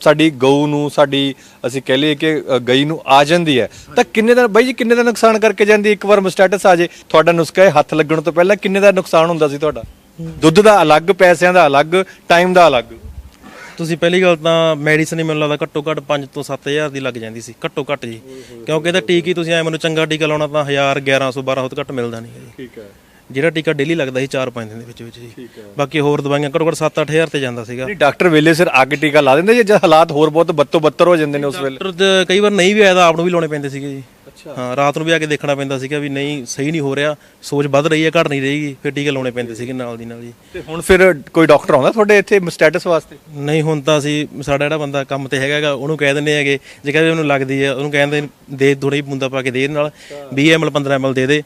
S1: ਸਾਡੀ ਗਊ ਨੂੰ ਸਾਡੀ ਅਸੀਂ ਕਹਿ ਲਈਏ ਕਿ ਗਈ ਨੂੰ ਆ ਜਾਂਦੀ ਹੈ ਤਾਂ ਕਿੰਨੇ ਦਾ ਬਾਈ ਜੀ ਕਿੰਨੇ ਦਾ ਨੁਕਸਾਨ ਕਰਕੇ ਜਾਂਦੀ ਹੈ? ਇੱਕ ਵਾਰ ਮਸਟੈਟਸ ਆ ਜੇ ਤੁਹਾਡਾ ਨੁਸਖਾ ਇਹ ਹੱਥ ਲੱਗਣ ਤੋਂ ਪਹਿਲਾਂ ਕਿੰਨੇ ਦਾ ਨੁਕਸਾਨ ਹੁੰਦਾ ਸੀ ਤੁਹਾਡਾ? ਦੁੱਧ ਦਾ ਅਲੱਗ ਪੈਸਿਆਂ ਦਾ ਅਲੱਗ ਟਾਈਮ ਦਾ ਅਲੱਗ।
S2: ਤੁਸੀਂ ਪਹਿਲੀ ਗੱਲ ਤਾਂ ਮੈਡੀਸਨ ਹੀ ਮੈਨੂੰ ਲੱਗਦਾ ਘੱਟੋ ਘੱਟ 5 ਤੋਂ 7000 ਦੀ ਲੱਗ ਜਾਂਦੀ ਸੀ ਘੱਟੋ ਘੱਟ ਜੀ। ਕਿਉਂਕਿ ਇਹਦਾ ਟੀਕੀ ਤੁਸੀਂ ਐ ਮੈਨੂੰ ਚੰਗਾ ਟੀਕਾ ਲਾਉਣਾ ਤਾਂ 1000 1100 1200 ਤੋਂ ਘੱਟ ਮਿਲਦਾ ਨਹੀਂ ਜੀ।
S1: ਠੀਕ ਹੈ।
S2: ਜਿਹੜਾ ਟੀਕਾ ਡੇਲੀ ਲੱਗਦਾ ਸੀ 4-5 ਦਿਨ ਦੇ ਵਿੱਚ ਵਿੱਚ ਜੀ। ਬਾਕੀ ਹੋਰ ਦਵਾਈਆਂ ਘੱਟੋ ਘੱਟ 7-8000 ਤੇ ਜਾਂਦਾ ਸੀਗਾ।
S1: ਨਹੀਂ ਡਾਕਟਰ ਵੇਲੇ ਸਿਰ ਅੱਗ ਟੀਕਾ ਲਾ ਦਿੰਦੇ ਜੇ ਹਾਲਾਤ ਹੋਰ ਬਹੁਤ ਬੱਤੋ ਬੱਤਰ ਹੋ ਜਾਂਦੇ ਨੇ ਉਸ ਵੇਲੇ?
S2: ਡਾਕਟਰ ਕਈ ਵਾਰ ਨਹੀਂ ਵੀ ਆਇਆ ਤਾਂ ਆਪ ਨੂੰ ਵੀ ਲਾਉਣੇ ਪੈਂਦੇ ਸੀਗੇ ਜੀ। ਹਾਂ ਰਾਤ ਨੂੰ ਵੀ ਆ ਕੇ ਦੇਖਣਾ ਪੈਂਦਾ ਸੀਗਾ ਵੀ ਨਹੀਂ ਸਹੀ ਨਹੀਂ ਹੋ ਰਿਹਾ ਸੋਚ ਵੱਧ ਰਹੀ ਹੈ ਘਟ ਨਹੀਂ ਰਹੀਗੀ ਫਿਰ ਟੀਕੇ ਲਾਉਣੇ ਪੈਂਦੇ ਸੀਗੇ ਨਾਲ ਦੀ ਨਾਲ ਜੀ
S1: ਤੇ ਹੁਣ ਫਿਰ ਕੋਈ ਡਾਕਟਰ ਆਉਂਦਾ ਤੁਹਾਡੇ ਇੱਥੇ ਸਟੇਟਸ ਵਾਸਤੇ?
S2: ਨਹੀਂ ਹੁਣ ਤਾਂ ਅਸੀਂ ਸਾਡਾ ਜਿਹੜਾ ਬੰਦਾ ਕੰਮ ਤੇ ਹੈਗਾਗਾ ਉਹਨੂੰ ਕਹਿ ਦਿੰਦੇ ਹੈਗੇ ਜੇ ਕਹਿੰਦੇ ਉਹਨੂੰ ਲੱਗਦੀ ਹੈ ਉਹਨੂੰ ਕਹਿੰਦੇ ਦੇ ਥੋੜੀ ਬੂੰਦਾ ਪਾ ਕੇ ਦੇ ਨਾਲ 20 ml 15 ml ਦੇ ਦੇ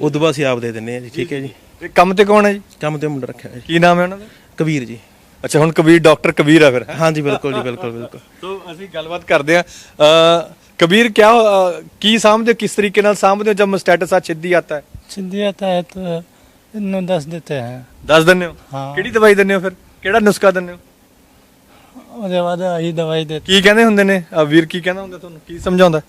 S2: ਉਦੋਂ ਬਾਅਦ ਅਸੀਂ ਆਪ ਦੇ ਦਿੰਨੇ ਆ ਜੀ ਠੀਕ ਹੈ ਜੀ
S1: ਤੇ ਕੰਮ ਤੇ ਕੌਣ ਹੈ ਜੀ?
S2: ਕੰਮ ਤੇ ਮੁੰਡਾ ਰੱਖਿਆ ਹੈ ਜੀ।
S1: ਕੀ ਨਾਮ ਹੈ ਉਹਨਾਂ ਦਾ?
S2: ਕਬੀਰ ਜੀ।
S1: ਅੱਛਾ ਹੁਣ ਕਬੀਰ ਡਾਕਟਰ ਕਬੀਰ ਆ ਫਿਰ
S2: ਹਾਂਜੀ ਬਿਲਕੁਲ ਜੀ ਬਿਲਕੁਲ ਬਿਲਕੁਲ।
S1: ਸੋ ਅਸੀਂ ਗੱਲਬਾਤ ਕਰਦੇ ਆ ਕਬੀਰ ਕਿਆ ਅ, ਕੀ ਸਾਂਭਦੇ ਹੋ ਕਿਸ ਤਰੀਕੇ ਨਾਲ ਸਾਂਭਦੇ ਹੋ ਜਦ ਸਟੇਟਸ ਆ ਛਿੱਦੀ ਆਤਾ ਹੈ
S7: सिद्धि आता है तो इन्हों दस देते हैं
S1: ਦੱਸ ਦਿੰਦੇ ਹੋ
S7: ਹਾਂ।
S1: ਕਿਹੜੀ ਦਵਾਈ ਦਿੰਦੇ ਹੋ ਫਿਰ ਕਿਹੜਾ ਨੁਸਖਾ ਦਿੰਦੇ ਹੋ
S7: उसके बाद यही दवाई देते
S1: ਕੀ ਕਹਿੰਦੇ ਹੁੰਦੇ ਨੇ ਅ, ਵੀਰ ਕੀ ਕਹਿੰਦਾ ਹੁੰਦਾ ਤੁਹਾਨੂੰ ਕੀ ਸਮਝਾਉਂਦਾ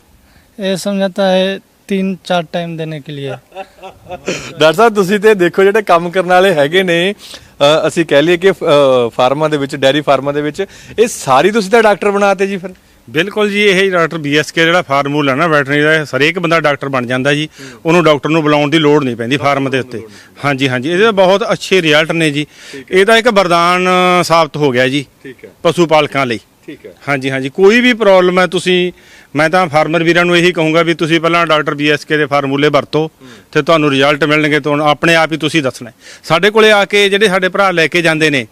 S7: ये समझाता है तीन चार टाइम देने के लिए
S1: ਡਾਕਟਰ ਸਾਹਿਬ ਤੁਸੀਂ ਤੇ ਦੇਖੋ ਜਿਹੜੇ ਕੰਮ ਕਰਨ ਵਾਲੇ ਹੈਗੇ ਨੇ ਅ, ਅਸੀਂ ਕਹਿ ਲਈਏ ਕਿ ਅ, ਫਾਰਮਾਂ ਦੇ ਵਿੱਚ ਡੈਰੀ ਫਾਰਮਾਂ ਦੇ ਵਿੱਚ ਇਹ ਸਾਰੀ ਤੁਸੀਂ ਤਾਂ ਡਾਕਟਰ ਬਣਾਤੇ ਜੀ ਫਿਰ
S4: ਬਿਲਕੁਲ ਜੀ ਇਹ ਡਾਕਟਰ ਬੀਐਸਕੇ ਜਿਹੜਾ ਫਾਰਮੂਲਾ ਨਾ ਵੈਟਰਨਰੀ ਦਾ ਹਰੇਕ ਬੰਦਾ ਡਾਕਟਰ ਬਣ ਜਾਂਦਾ ਜੀ। ਉਹਨੂੰ ਡਾਕਟਰ ਨੂੰ ਬੁਲਾਉਣ ਦੀ ਲੋੜ ਨਹੀਂ ਪੈਂਦੀ ਫਾਰਮ ਦੇ ਉੱਤੇ। ਹਾਂਜੀ ਹਾਂਜੀ ਇਹਦੇ ਬਹੁਤ ਅੱਛੇ ਰਿਜ਼ਲਟ ਨੇ ਜੀ। ਇਹਦਾ ਇੱਕ ਵਰਦਾਨ ਸਾਬਤ ਹੋ ਗਿਆ ਜੀ।
S1: ਠੀਕ ਹੈ।
S4: ਪਸ਼ੂ ਪਾਲਕਾਂ ਲਈ।
S1: ਠੀਕ ਹੈ।
S4: ਹਾਂਜੀ ਹਾਂਜੀ ਕੋਈ ਵੀ ਪ੍ਰੋਬਲਮ ਹੈ ਤੁਸੀਂ ਮੈਂ ਤਾਂ ਫਾਰਮਰ ਵੀਰਾਂ ਨੂੰ ਇਹੀ ਕਹੂੰਗਾ ਵੀ ਤੁਸੀਂ ਪਹਿਲਾਂ ਡਾਕਟਰ ਬੀਐਸਕੇ ਦੇ ਫਾਰਮੂਲੇ ਵਰਤੋ ਤੇ ਤੁਹਾਨੂੰ ਰਿਜ਼ਲਟ ਮਿਲਣਗੇ ਤੁਹਾਨੂੰ ਆਪਣੇ ਆਪ ਹੀ ਤੁਸੀਂ ਦੱਸਣਾ। ਸਾਡੇ ਕੋਲੇ ਆ ਕੇ ਜਿਹੜੇ ਸਾਡੇ ਭਰਾ ਲੈ ਕੇ ਜਾਂਦੇ ਨੇ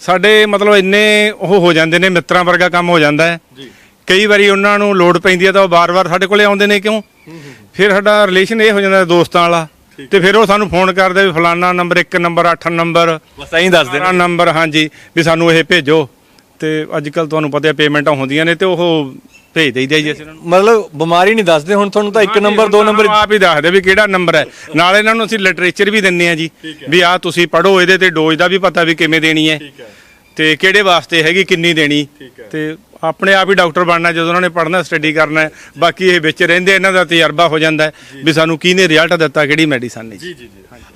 S4: ਸਾਡੇ ਮਤਲਬ ਇੰਨੇ ਉਹ ਹੋ ਜਾਂਦੇ ਨੇ ਮਿੱਤਰਾਂ ਵਰਗਾ ਕੰਮ ਹੋ ਜਾਂਦਾ ਹੈ। ਕਈ ਵਾਰੀ ਉਹਨਾਂ ਨੂੰ ਲੋੜ ਪੈਂਦੀ ਹੈ ਤਾਂ ਉਹ ਬਾਰ-ਬਾਰ ਸਾਡੇ ਕੋਲੇ ਆਉਂਦੇ ਨੇ ਕਿਉਂ? ਫਿਰ ਸਾਡਾ ਰਿਲੇਸ਼ਨ ਇਹ ਹੋ ਜਾਂਦਾ ਦੋਸਤਾਂ ਵਾਲਾ। ਤੇ ਫਿਰ ਉਹ ਸਾਨੂੰ ਫੋਨ ਕਰਦੇ ਵੀ ਫਲਾਨਾ ਨੰਬਰ 1 ਨੰਬਰ 8 ਨੰਬਰ
S1: ਬਸ ਐਂ ਦੱਸ ਦੇਣਾ
S4: 12 ਨੰਬਰ ਹਾਂਜੀ ਵੀ ਸਾਨੂੰ ਇਹ ਭੇਜੋ। ਤੇ ਅੱਜ ਕੱਲ ਤੁਹਾਨੂੰ ਪਤਾ ਹੈ ਪੇਮੈਂਟਾਂ ਹੁੰਦੀਆਂ ਨੇ ਤੇ ਉਹ ਭੇਜ ਦੇਈਦਾ ਜੀ ਅਸੀਂ ਉਹਨਾਂ ਨੂੰ।
S1: ਮਤਲਬ ਬਿਮਾਰੀ ਨਹੀਂ ਦੱਸਦੇ ਹੁਣ ਤੁਹਾਨੂੰ ਤਾਂ ਇੱਕ ਨੰਬਰ ਦੋ ਨੰਬਰ
S4: ਆਪ ਹੀ ਦੱਸਦੇ ਵੀ ਕਿਹੜਾ ਨੰਬਰ ਹੈ। ਨਾਲ ਇਹਨਾਂ ਨੂੰ ਅਸੀਂ ਲਿਟਰੇਚਰ ਵੀ ਦਿੰਨੇ ਆ ਜੀ ਵੀ ਆ ਤੁਸੀਂ ਪੜੋ ਇਹਦੇ ਤੇ ਡੋਜ਼ ਦਾ ਵੀ ਪਤਾ ਵੀ ਕਿਵੇਂ ਦੇਣੀ ਹੈ। ਤੇ ਕਿਹੜੇ ਵਾਸਤੇ ਹੈਗੀ ਕਿੰਨੀ ਦੇਣੀ? ਤੇ ਆਪਣੇ ਆਪ ਹੀ ਡਾਕਟਰ ਬਣਨਾ ਜਦੋਂ ਉਹਨਾਂ ਨੇ ਪੜ੍ਹਨਾ ਸਟੱਡੀ ਕਰਨਾ ਹੈ ਬਾਕੀ ਇਹ ਵਿੱਚ ਰਹਿੰਦੇ ਇਹਨਾਂ ਦਾ ਤਜਰਬਾ ਹੋ ਜਾਂਦਾ ਹੈ ਵੀ ਸਾਨੂੰ ਕਿਹਨੇ ਰਿਜ਼ਲਟ ਦਿੱਤਾ ਕਿਹੜੀ ਮੈਡੀਸਨ ਨੇ। ਜੀ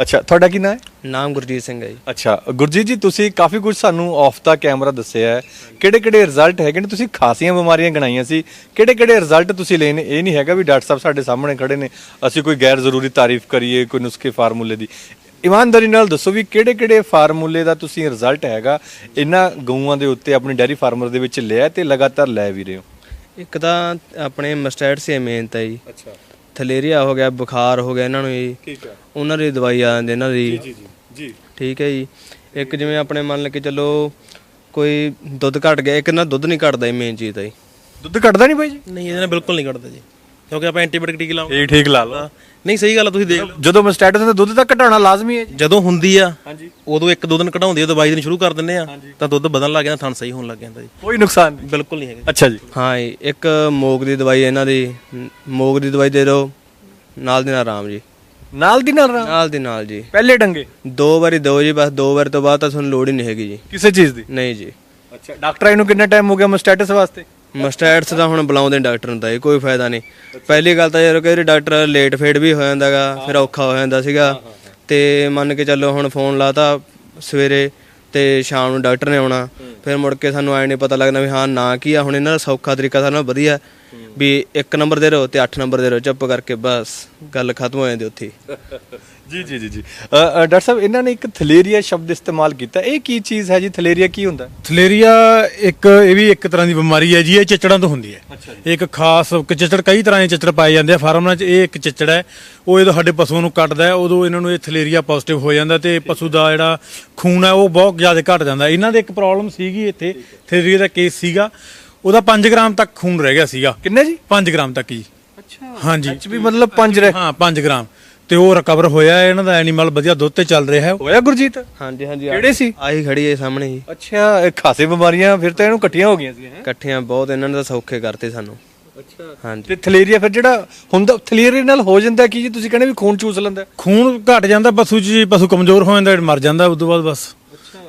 S1: ਅੱਛਾ ਤੁਹਾਡਾ ਕੀ ਨਾਮ ਹੈ?
S3: ਨਾਮ ਗੁਰਜੀਤ ਸਿੰਘ ਹੈ ਜੀ।
S1: ਅੱਛਾ ਗੁਰਜੀਤ ਜੀ ਤੁਸੀਂ ਕਾਫੀ ਕੁਝ ਸਾਨੂੰ ਆਫ ਦਾ ਕੈਮਰਾ ਦੱਸਿਆ ਹੈ। ਕਿਹੜੇ ਕਿਹੜੇ ਰਿਜ਼ਲਟ ਹੈਗੇ ਨੇ? ਤੁਸੀਂ ਖਾਸੀਆਂ ਬਿਮਾਰੀਆਂ ਗਣਾਈਆਂ ਸੀ। ਕਿਹੜੇ ਕਿਹੜੇ ਰਿਜ਼ਲਟ ਤੁਸੀਂ ਲਏ ਨੇ? ਇਹ ਨਹੀਂ ਹੈਗਾ ਵੀ ਡਾਕਟਰ ਸਾਹਿਬ ਸਾਡੇ ਸਾਹਮਣੇ ਖੜੇ ਨੇ। ਅਸੀਂ ਕੋਈ ਗੈਰ ਜ਼ਰੂਰੀ ਤਾਰੀਫ ਕਰੀਏ ਕੋਈ ਨੁਸਖੇ ਫਾਰਮੂਲੇ ਦੀ। ਇਮਾਨਦਾਰੀ ਨਾਲ ਦੱਸੋ ਵੀ ਕਿਹੜੇ ਕਿਹੜੇ ਫਾਰਮੂਲੇ ਦਾ ਤੁਸੀਂ ਰਿਜ਼ਲਟ ਹੈਗਾ ਇਹਨਾਂ ਗਊਆਂ ਦੇ ਉੱਤੇ ਆਪਣੀ ਡੈਰੀ ਫਾਰਮਰ ਦੇ ਵਿੱਚ ਲਿਆ ਤੇ ਲਗਾਤਾਰ ਲੈ ਵੀ ਰਹੇ ਹੋ?
S3: ਇੱਕ ਤਾਂ ਆਪਣੇ ਮਸਟੈਡ ਸੇ ਮੇਨ ਤਾਂ ਜੀ।
S1: ਅੱਛਾ।
S3: ਥਲੇਰੀਆ ਹੋ ਗਿਆ ਬੁਖਾਰ ਹੋ ਗਿਆ ਇਹਨਾਂ ਨੂੰ ਜੀ।
S1: ਠੀਕ ਹੈ।
S3: ਉਹਨਾਂ ਦੀ ਦਵਾਈ ਆ ਜਾਂਦੀ ਇਹਨਾਂ ਦੀ।
S1: ਜੀ ਜੀ
S3: ਠੀਕ ਹੈ ਜੀ। ਇੱਕ ਜਿਵੇਂ ਆਪਣੇ ਮੰਨ ਕੇ ਚੱਲੋ ਕੋਈ ਦੁੱਧ ਘਟ ਗਿਆ ਇੱਕ ਨਾ ਦੁੱਧ ਨਹੀਂ ਘਟਦਾ ਜੀ ਮੇਨ ਚੀਜ਼ ਤਾਂ ਜੀ।
S1: ਦੁੱਧ ਘਟਦਾ ਨਹੀਂ ਬਾਈ ਜੀ?
S2: ਨਹੀਂ ਇਹਦੇ ਨਾਲ ਬਿਲਕੁਲ ਨਹੀਂ ਘਟਦਾ ਜੀ। ਕਿਉਂਕਿ ਆਪਾਂ ਐਂਟੀਬਾਇਓਟਿਕ ਟੀਕੇ ਲਾਉਂਦੇ
S1: ਠੀਕ ਠੀਕ ਲਾ ਲਓ।
S2: ਨਹੀਂ ਸਹੀ ਗੱਲ ਆ ਤੁਸੀਂ ਦੇਖ ਲਓ।
S1: ਜਦੋਂ ਮਸਟੈਟਸ ਦਾ ਦੁੱਧ ਤਾਂ ਘਟਾਉਣਾ ਲਾਜ਼ਮੀ ਹੈ ਜੀ।
S2: ਜਦੋਂ ਹੁੰਦੀ ਆ
S1: ਹਾਂਜੀ।
S2: ਉਦੋਂ ਇੱਕ ਦੋ ਦਿਨ ਘਟਾਉਂਦੀ ਆ ਦਵਾਈ ਦੇਣੀ ਸ਼ੁਰੂ ਕਰ ਦਿੰਦੇ ਆ ਤਾਂ ਦੁੱਧ ਵਧਣ ਲੱਗ ਜਾਂਦਾ ਥਣ ਸਹੀ ਹੋਣ ਲੱਗ ਜਾਂਦਾ ਜੀ।
S1: ਕੋਈ ਨੁਕਸਾਨ ਨਹੀਂ।
S2: ਬਿਲਕੁਲ ਨਹੀਂ ਹੈਗਾ।
S1: ਅੱਛਾ ਜੀ।
S3: ਹਾਂ ਜੀ ਇੱਕ ਮੋਗ ਦੀ ਦਵਾਈ ਇਹਨਾਂ ਦੀ। ਮ- ਮੋਗ ਦੀ ਦਵਾਈ ਦੇ ਦਿਓ ਨਾਲ ਦੀ ਨਾਲ ਆਰਾਮ ਜੀ।
S1: ਨਾਲ ਦੀ ਨਾਲ ਆਰਾਮ?
S3: ਨਾਲ ਦੀ ਨਾਲ ਜੀ।
S1: ਪਹਿਲੇ ਡੰਗੇ?
S3: ਦੋ ਵਾਰੀ ਦਿਓ ਜੀ ਬਸ ਦੋ ਵਾਰ ਤੋਂ ਬਾਅਦ ਤਾਂ ਤੁਹਾਨੂੰ ਲੋੜ ਹੀ ਨਹੀਂ ਹੈਗੀ ਜੀ।
S1: ਕਿਸੇ ਚੀਜ਼ ਦੀ?
S3: ਨਹੀਂ ਜੀ।
S1: ਅੱਛਾ ਡਾਕਟਰ ਨੂੰ ਕਿੰਨਾ ਟਾਈਮ ਹੋ ਗਿਆ ਮਸਟੈਟਸ ਵਾਸਤੇ?
S3: ਮਸਟੈਡਸ ਤਾਂ ਹੁਣ ਬੁਲਾਉਂਦੇ ਨੇ ਡਾਕਟਰ ਨੂੰ ਤਾਂ ਇਹ ਕੋਈ ਫਾਇਦਾ ਨਹੀਂ। ਪਹਿਲੀ ਗੱਲ ਤਾਂ ਯਾਰ ਕਿ ਡਾਕਟਰ ਲੇਟ ਫੇਡ ਵੀ ਹੋ ਜਾਂਦਾਗਾ ਫਿਰ ਔਖਾ ਹੋ ਜਾਂਦਾ ਸੀਗਾ। ਤੇ ਮੰਨ ਕੇ ਚੱਲੋ ਹੁਣ ਫੋਨ ਲਾਤਾ ਸਵੇਰੇ ਤੇ ਸ਼ਾਮ ਨੂੰ ਡਾਕਟਰ ਨੇ ਆਉਣਾ। ਫਿਰ ਮੁੜ ਕੇ ਸਾਨੂੰ ਐ ਨਹੀਂ ਪਤਾ ਲੱਗਦਾ ਵੀ ਹਾਂ ਨਾ ਕੀ ਆ ਹੁਣ ਇਹਨਾਂ ਦਾ ਸੌਖਾ ਤਰੀਕਾ ਸਾਰਿਆਂ ਨਾਲੋਂ ਵਧੀਆ। ਵੀ ਇੱਕ ਨੰਬਰ ਦੇ ਰਹੋ ਤੇ 8 ਨੰਬਰ ਦੇ ਰਹੋ ਚੁੱਪ ਕਰਕੇ ਬਸ ਗੱਲ ਖਤਮ ਹੋ ਜਾਂਦੀ ਉੱਥੇ ਹੀ।
S1: ਜੀ ਜੀ ਜੀ ਡਾਕਟਰ ਸਾਹਿਬ ਇਹਨਾਂ ਨੇ ਇੱਕ ਥਲੇਰੀਆ ਸ਼ਬਦ ਇਸਤੇਮਾਲ ਕੀਤਾ। ਇਹ ਕੀ ਚੀਜ਼ ਹੈ ਜੀ? ਥਲੇਰੀਆ ਕੀ ਹੁੰਦਾ?
S6: ਥਲੇਰੀਆ ਇੱਕ ਇਹ ਵੀ ਇੱਕ ਤਰ੍ਹਾਂ ਦੀ ਬਿਮਾਰੀ ਹੈ ਜੀ ਇਹ ਚਿਚੜਾਂ ਤੋਂ ਹੁੰਦੀ ਹੈ। ਇੱਕ ਖਾਸ ਚਿਚੜ ਕਈ ਤਰ੍ਹਾਂ ਦੇ ਚਿਚੜ ਪਾਏ ਜਾਂਦੇ ਆ। ਫਾਰਮਾਂ 'ਚ ਇਹ ਇੱਕ ਚਿਚੜ ਹੈ ਉਹ ਜਦੋਂ ਸਾਡੇ ਪਸ਼ੂਆਂ ਨੂੰ ਕੱਟਦਾ ਹੈ ਉਦੋਂ ਇਹਨਾਂ ਨੂੰ ਇਹ ਥਲੇਰੀਆ ਪੋਜ਼ਿਟਿਵ ਹੋ ਜਾਂਦਾ ਤੇ ਪਸ਼ੂ ਦਾ ਜਿਹੜਾ ਖੂਨ ਹੈ ਉਹ ਬਹੁਤ ਜ਼ਿਆਦਾ ਘਟ ਜਾਂਦਾ। ਇਹਨਾਂ ਦੇ ਇੱਕ ਪ੍ਰੋਬਲਮ ਸੀਗੀ ਇੱਥੇ ਥਲੇਰੀਆ ਦਾ ਕੇਸ ਸੀਗਾ। ਉਹਦਾ 5 ਗ੍ਰਾਮ ਤੱਕ ਖੂਨ ਰਹਿ ਗਿਆ ਸੀਗਾ।
S1: ਕਿੰਨੇ ਜੀ?
S6: 5 ਗ੍ਰਾਮ ਤੱਕ ਜੀ।
S1: ਅੱਛਾ।
S6: ਹਾਂਜੀ।
S1: ਵੀ ਮਤਲਬ ਪੰਜ ਰਹਿ
S6: ਹਾਂ 5 ਗ੍ਰਾਮ। ਤੇ ਉਹ ਰਿਕਵਰ ਹੋਇਆ ਹੈ, ਇਹਨਾਂ ਦਾ ਐਨੀਮਲ ਵਧੀਆ ਦੁੱਧ ਤੇ ਚੱਲ ਰਿਹਾ ਹੈ।
S1: ਹੋਇਆ ਗੁਰਜੀਤ?
S3: ਹਾਂਜੀ ਹਾਂਜੀ
S1: ਕਿਹੜੇ ਸੀ?
S3: ਆਹੀ ਖੜੀ ਹੈ ਸਾਹਮਣੇ ਜੀ।
S1: ਅੱਛਾ ਇਹ ਖਾਸੇ ਬਿਮਾਰੀਆਂ ਫਿਰ ਤਾਂ ਇਹਨੂੰ ਇਕੱਠੀਆਂ ਹੋ ਗਈਆਂ ਸੀ ਹੈ?
S3: ਇਕੱਠਿਆਂ ਬਹੁਤ ਇਹਨਾਂ ਨੇ ਤਾਂ ਸੌਖੇ ਕਰਤੇ ਸਾਨੂੰ।
S1: ਅੱਛਾ।
S3: ਹਾਂਜੀ।
S1: ਤੇ ਥਲੇਰੀਆ ਫਿਰ ਜਿਹੜਾ ਹੁੰਦਾ ਥਲੇਰੀਆ ਨਾਲ ਹੋ ਜਾਂਦਾ ਕੀ ਜੀ? ਤੁਸੀਂ ਕਹਿੰਦੇ ਵੀ ਖੂਨ ਚੂਸ ਲੈਂਦਾ।
S6: ਖੂਨ ਘਟ ਜਾਂਦਾ ਪਸ਼ੂ 'ਚ ਜੀ ਪਸ਼ੂ ਕਮਜ਼ੋਰ ਹੋ ਜਾਂਦਾ ਮਰ ਜਾਂਦਾ ਉਸ ਤੋਂ ਬਾਅਦ ਬਸ।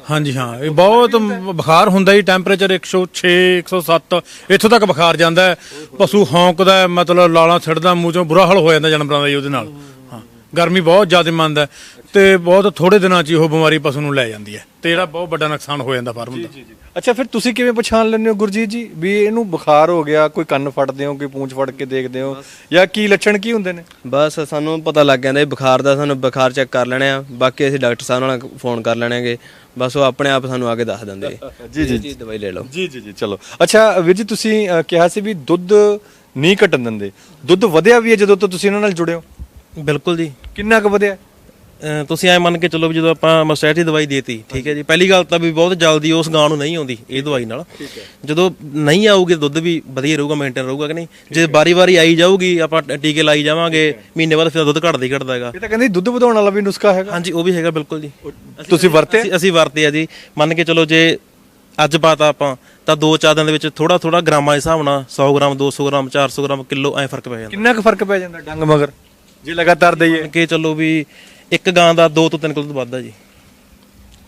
S6: ਹਾਂਜੀ ਹਾਂ ਇਹ ਬਹੁਤ ਬੁਖਾਰ ਹੁੰਦਾ ਜੀ ਟੈਂਪਰੇਚਰ 106 107 ਇੱਥੋਂ ਤੱਕ ਬੁਖਾਰ ਜਾਂਦਾ ਹੈ। ਪਸ਼ੂ ਹੌਂਕਦਾ ਹੈ, ਮਤਲਬ ਲਾਲਾਂ ਛੱਡਦਾ ਮੂੰਹ ਚੋਂ ਬੁਰਾ ਹਾਲ ਹੋ ਜਾਂਦਾ ਜਾਨਵਰਾਂ ਦਾ ਜੀ ਉਹਦੇ ਨਾਲ। ਗਰਮੀ ਬਹੁਤ ਜ਼ਿਆਦਾ ਮੰਦ ਹੈ ਤੇ ਬਹੁਤ ਥੋੜੇ ਦਿਨਾਂ 'ਚ ਹੀ ਉਹ ਬਿਮਾਰੀ ਪਸ਼ੂ ਨੂੰ ਲੈ ਜਾਂਦੀ ਹੈ ਤੇ ਜਿਹੜਾ ਬਹੁਤ ਵੱਡਾ ਨੁਕਸਾਨ ਹੋ ਜਾਂਦਾ ਫਾਰਮ ਦਾ।
S1: ਅੱਛਾ ਫਿਰ ਤੁਸੀਂ ਕਿਵੇਂ ਪਛਾਣ ਲੈਂਦੇ ਹੋ ਗੁਰਜੀਤ ਜੀ? ਵੀ ਇਹਨੂੰ ਬੁਖਾਰ ਹੋ ਗਿਆ ਕੋਈ ਕੰਨ ਫੜਦੇ ਹੋ ਕੋਈ ਪੂੰਛ ਫੜ ਕੇ ਦੇਖਦੇ ਹੋ ਜਾਂ ਕੀ ਲੱਛਣ ਕੀ ਹੁੰਦੇ ਨੇ?
S3: ਬਸ ਸਾਨੂੰ ਪਤਾ ਲੱਗ ਜਾਂਦਾ ਵੀ ਬੁਖਾਰ ਦਾ ਸਾਨੂੰ ਬੁਖਾਰ ਚੈੱਕ ਕਰ ਲੈਣੇ ਆ ਬਾਕੀ ਅਸੀਂ ਡਾਕਟਰ ਸਾਹਿਬ ਨਾਲ ਫੋਨ ਕਰ ਲੈਣਗੇ ਬਸ ਉਹ ਆਪਣੇ ਆਪ ਸਾਨੂੰ ਆ ਕੇ ਦੱਸ ਦਿੰਦੇ
S1: ਜੀ, ਜੀ।
S3: ਜੀ। ਦਵਾਈ ਲੈ ਲਓ।
S1: ਜੀ ਜੀ ਜੀ ਚਲੋ। ਅੱਛਾ ਵੀਰ ਜੀ ਤੁਸੀਂ ਅ, ਕਿਹਾ ਸੀ ਵੀ ਦੁੱਧ ਨਹੀਂ ਘਟਣ ਦਿੰਦੇ। ਦੁੱਧ ਵਧਿਆ ਵੀ ਹੈ ਜਦੋਂ ਤੋਂ ਤੁਸੀਂ ਇਹਨਾਂ ਨਾਲ ਜੁੜੇ ਹੋ?
S2: ਬਿਲਕੁਲ ਜੀ।
S1: ਕਿੰਨਾ ਕੁ ਵਧਿਆ?
S2: ਅਹ ਤੁਸੀਂ ਐ ਮੰਨ ਕੇ ਚੱਲੋ ਵੀ ਜਦੋਂ ਆਪਾਂ ਮਸਟੈਟ ਦੀ ਦਵਾਈ ਦੇਤੀ ਠੀਕ ਹੈ ਜੀ। ਪਹਿਲੀ ਗੱਲ ਤਾਂ ਵੀ ਬਹੁਤ ਜਲਦੀ ਉਸ ਗਾਂ ਨੂੰ ਨਹੀਂ ਆਉਂਦੀ ਇਹ ਦਵਾਈ ਨਾਲ। ਜਦੋਂ ਨਹੀਂ ਆਊਗੀ ਦੁੱਧ ਵੀ ਵਧੀਆ ਰਹੂਗਾ ਮੇਨਟੇਨ ਰਹੂਗਾ ਕਿ ਨਹੀਂ? ਜੇ ਵਾਰੀ-ਵਾਰੀ ਆਈ ਜਾਊਗੀ ਆਪਾਂ ਟੀਕੇ ਲਾਈ ਜਾਵਾਂਗੇ ਮਹੀਨੇ ਬਾਅਦ ਫਿਰ ਦੁੱਧ ਘਟਦਾ ਹੀ ਘਟਦਾ ਹੈਗਾ।
S1: ਇਹ ਤਾਂ ਕਹਿੰਦੇ ਦੁੱਧ ਵਧਾਉਣ ਵਾਲਾ ਵੀ ਨੁਸਖਾ ਹੈਗਾ।
S2: ਹਾਂਜੀ ਉਹ ਵੀ ਹੈਗਾ ਬਿਲਕੁਲ ਜੀ।
S1: ਤੁਸੀਂ ਵਰਤੇ?
S2: ਅਸੀਂ- ਅਸੀਂ ਵਰਤੇ ਆ ਜੀ। ਮੰਨ ਕੇ ਚਲੋ ਜੇ ਅੱਜ ਪਾਤਾ ਆਪਾਂ ਤਾਂ 2-4 ਦਿਨ ਦੇ ਵਿੱਚ ਥੋੜਾ ਥੋੜਾ ਗ੍ਰਾਮਾਂ ਦੇ ਹਿਸਾਬ ਨਾਲ 100 ਗ੍ਰਾਮ 200 ਗ੍ਰਾਮ 400 ਗ੍ਰਾਮ ਕਿਲੋ ਐ ਫ਼ਰਕ ਪੈ ਜਾਂਦਾ।
S1: ਕਿੰਨਾ ਕੁ ਫ਼ਰਕ ਪੈ ਜਾਂਦਾ ਡੰਗ ਮਗਰ? ਜੇ ਲਗਾਤਾਰ ਦਈਏ।
S2: ਕੇ ਚਲੋ ਵੀ ਇੱਕ ਗਾਂ ਦਾ 2 ਤੋਂ 3 ਕਿਲੋ ਦੁੱਧ ਵੱਧਦਾ ਜੀ।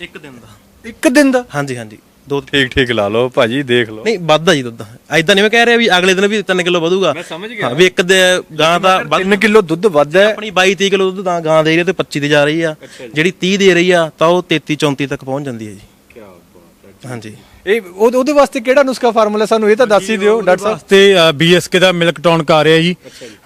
S2: ਇੱਕ ਦਿਨ ਦਾ।
S1: ਇੱਕ ਦਿਨ ਦਾ?
S2: ਹਾਂਜੀ ਹਾਂਜੀ। ਦੋ
S1: ਠੀਕ ਠੀਕ ਲਾ ਲਓ ਭਾਜੀ ਦੇਖ ਲਓ।
S2: ਨਹੀਂ ਵੱਧਦਾ ਜੀ ਦੁੱਧ। ਐਦਾਂ ਨਹੀਂ ਮੈਂ ਕਹਿ ਰਿਹਾ ਵੀ ਅਗਲੇ ਦਿਨ ਵੀ 3 ਕਿਲੋ ਵਧੂਗਾ। ਮੈਂ ਸਮਝ ਗਿਆ। ਵੀ ਇੱਕ ਦੇ ਗਾਂ ਦਾ ਵੱਧ-
S1: 3 ਕਿਲੋ ਦੁੱਧ ਵੱਧਦਾ ਹੈ।
S2: ਆਪਣੀ 22 30 ਕਿਲੋ ਦੁੱਧ ਤਾਂ ਗਾਂ ਦੇ ਰਹੀ ਤੇ 25 ਦੀ ਜਾ ਰਹੀ ਆ। ਜਿਹੜੀ 30 ਦੇ ਰਹੀ ਆ ਤਾਂ ਉਹ 33 34 ਤੱਕ ਪਹੁੰਚ ਜਾਂਦੀ ਹੈ ਜੀ। ਕੀ ਬਾਤ ਹੈ। ਹਾਂਜੀ।
S1: ਇਹ ਉਹ- ਉਹਦੇ ਵਾਸਤੇ ਕਿਹੜਾ ਨੁਸਖਾ ਫਾਰਮੂਲਾ ਸਾਨੂੰ ਇਹ ਤਾਂ ਦੱਸ ਹੀ ਦਿਓ ਡਾਕਟਰ ਸਾਹਿਬ।
S6: ਤੇ ਬੀਐਸਕੇ ਦਾ ਮਿਲਕ ਟੌਨਕ ਆ ਰਿਹਾ ਜੀ।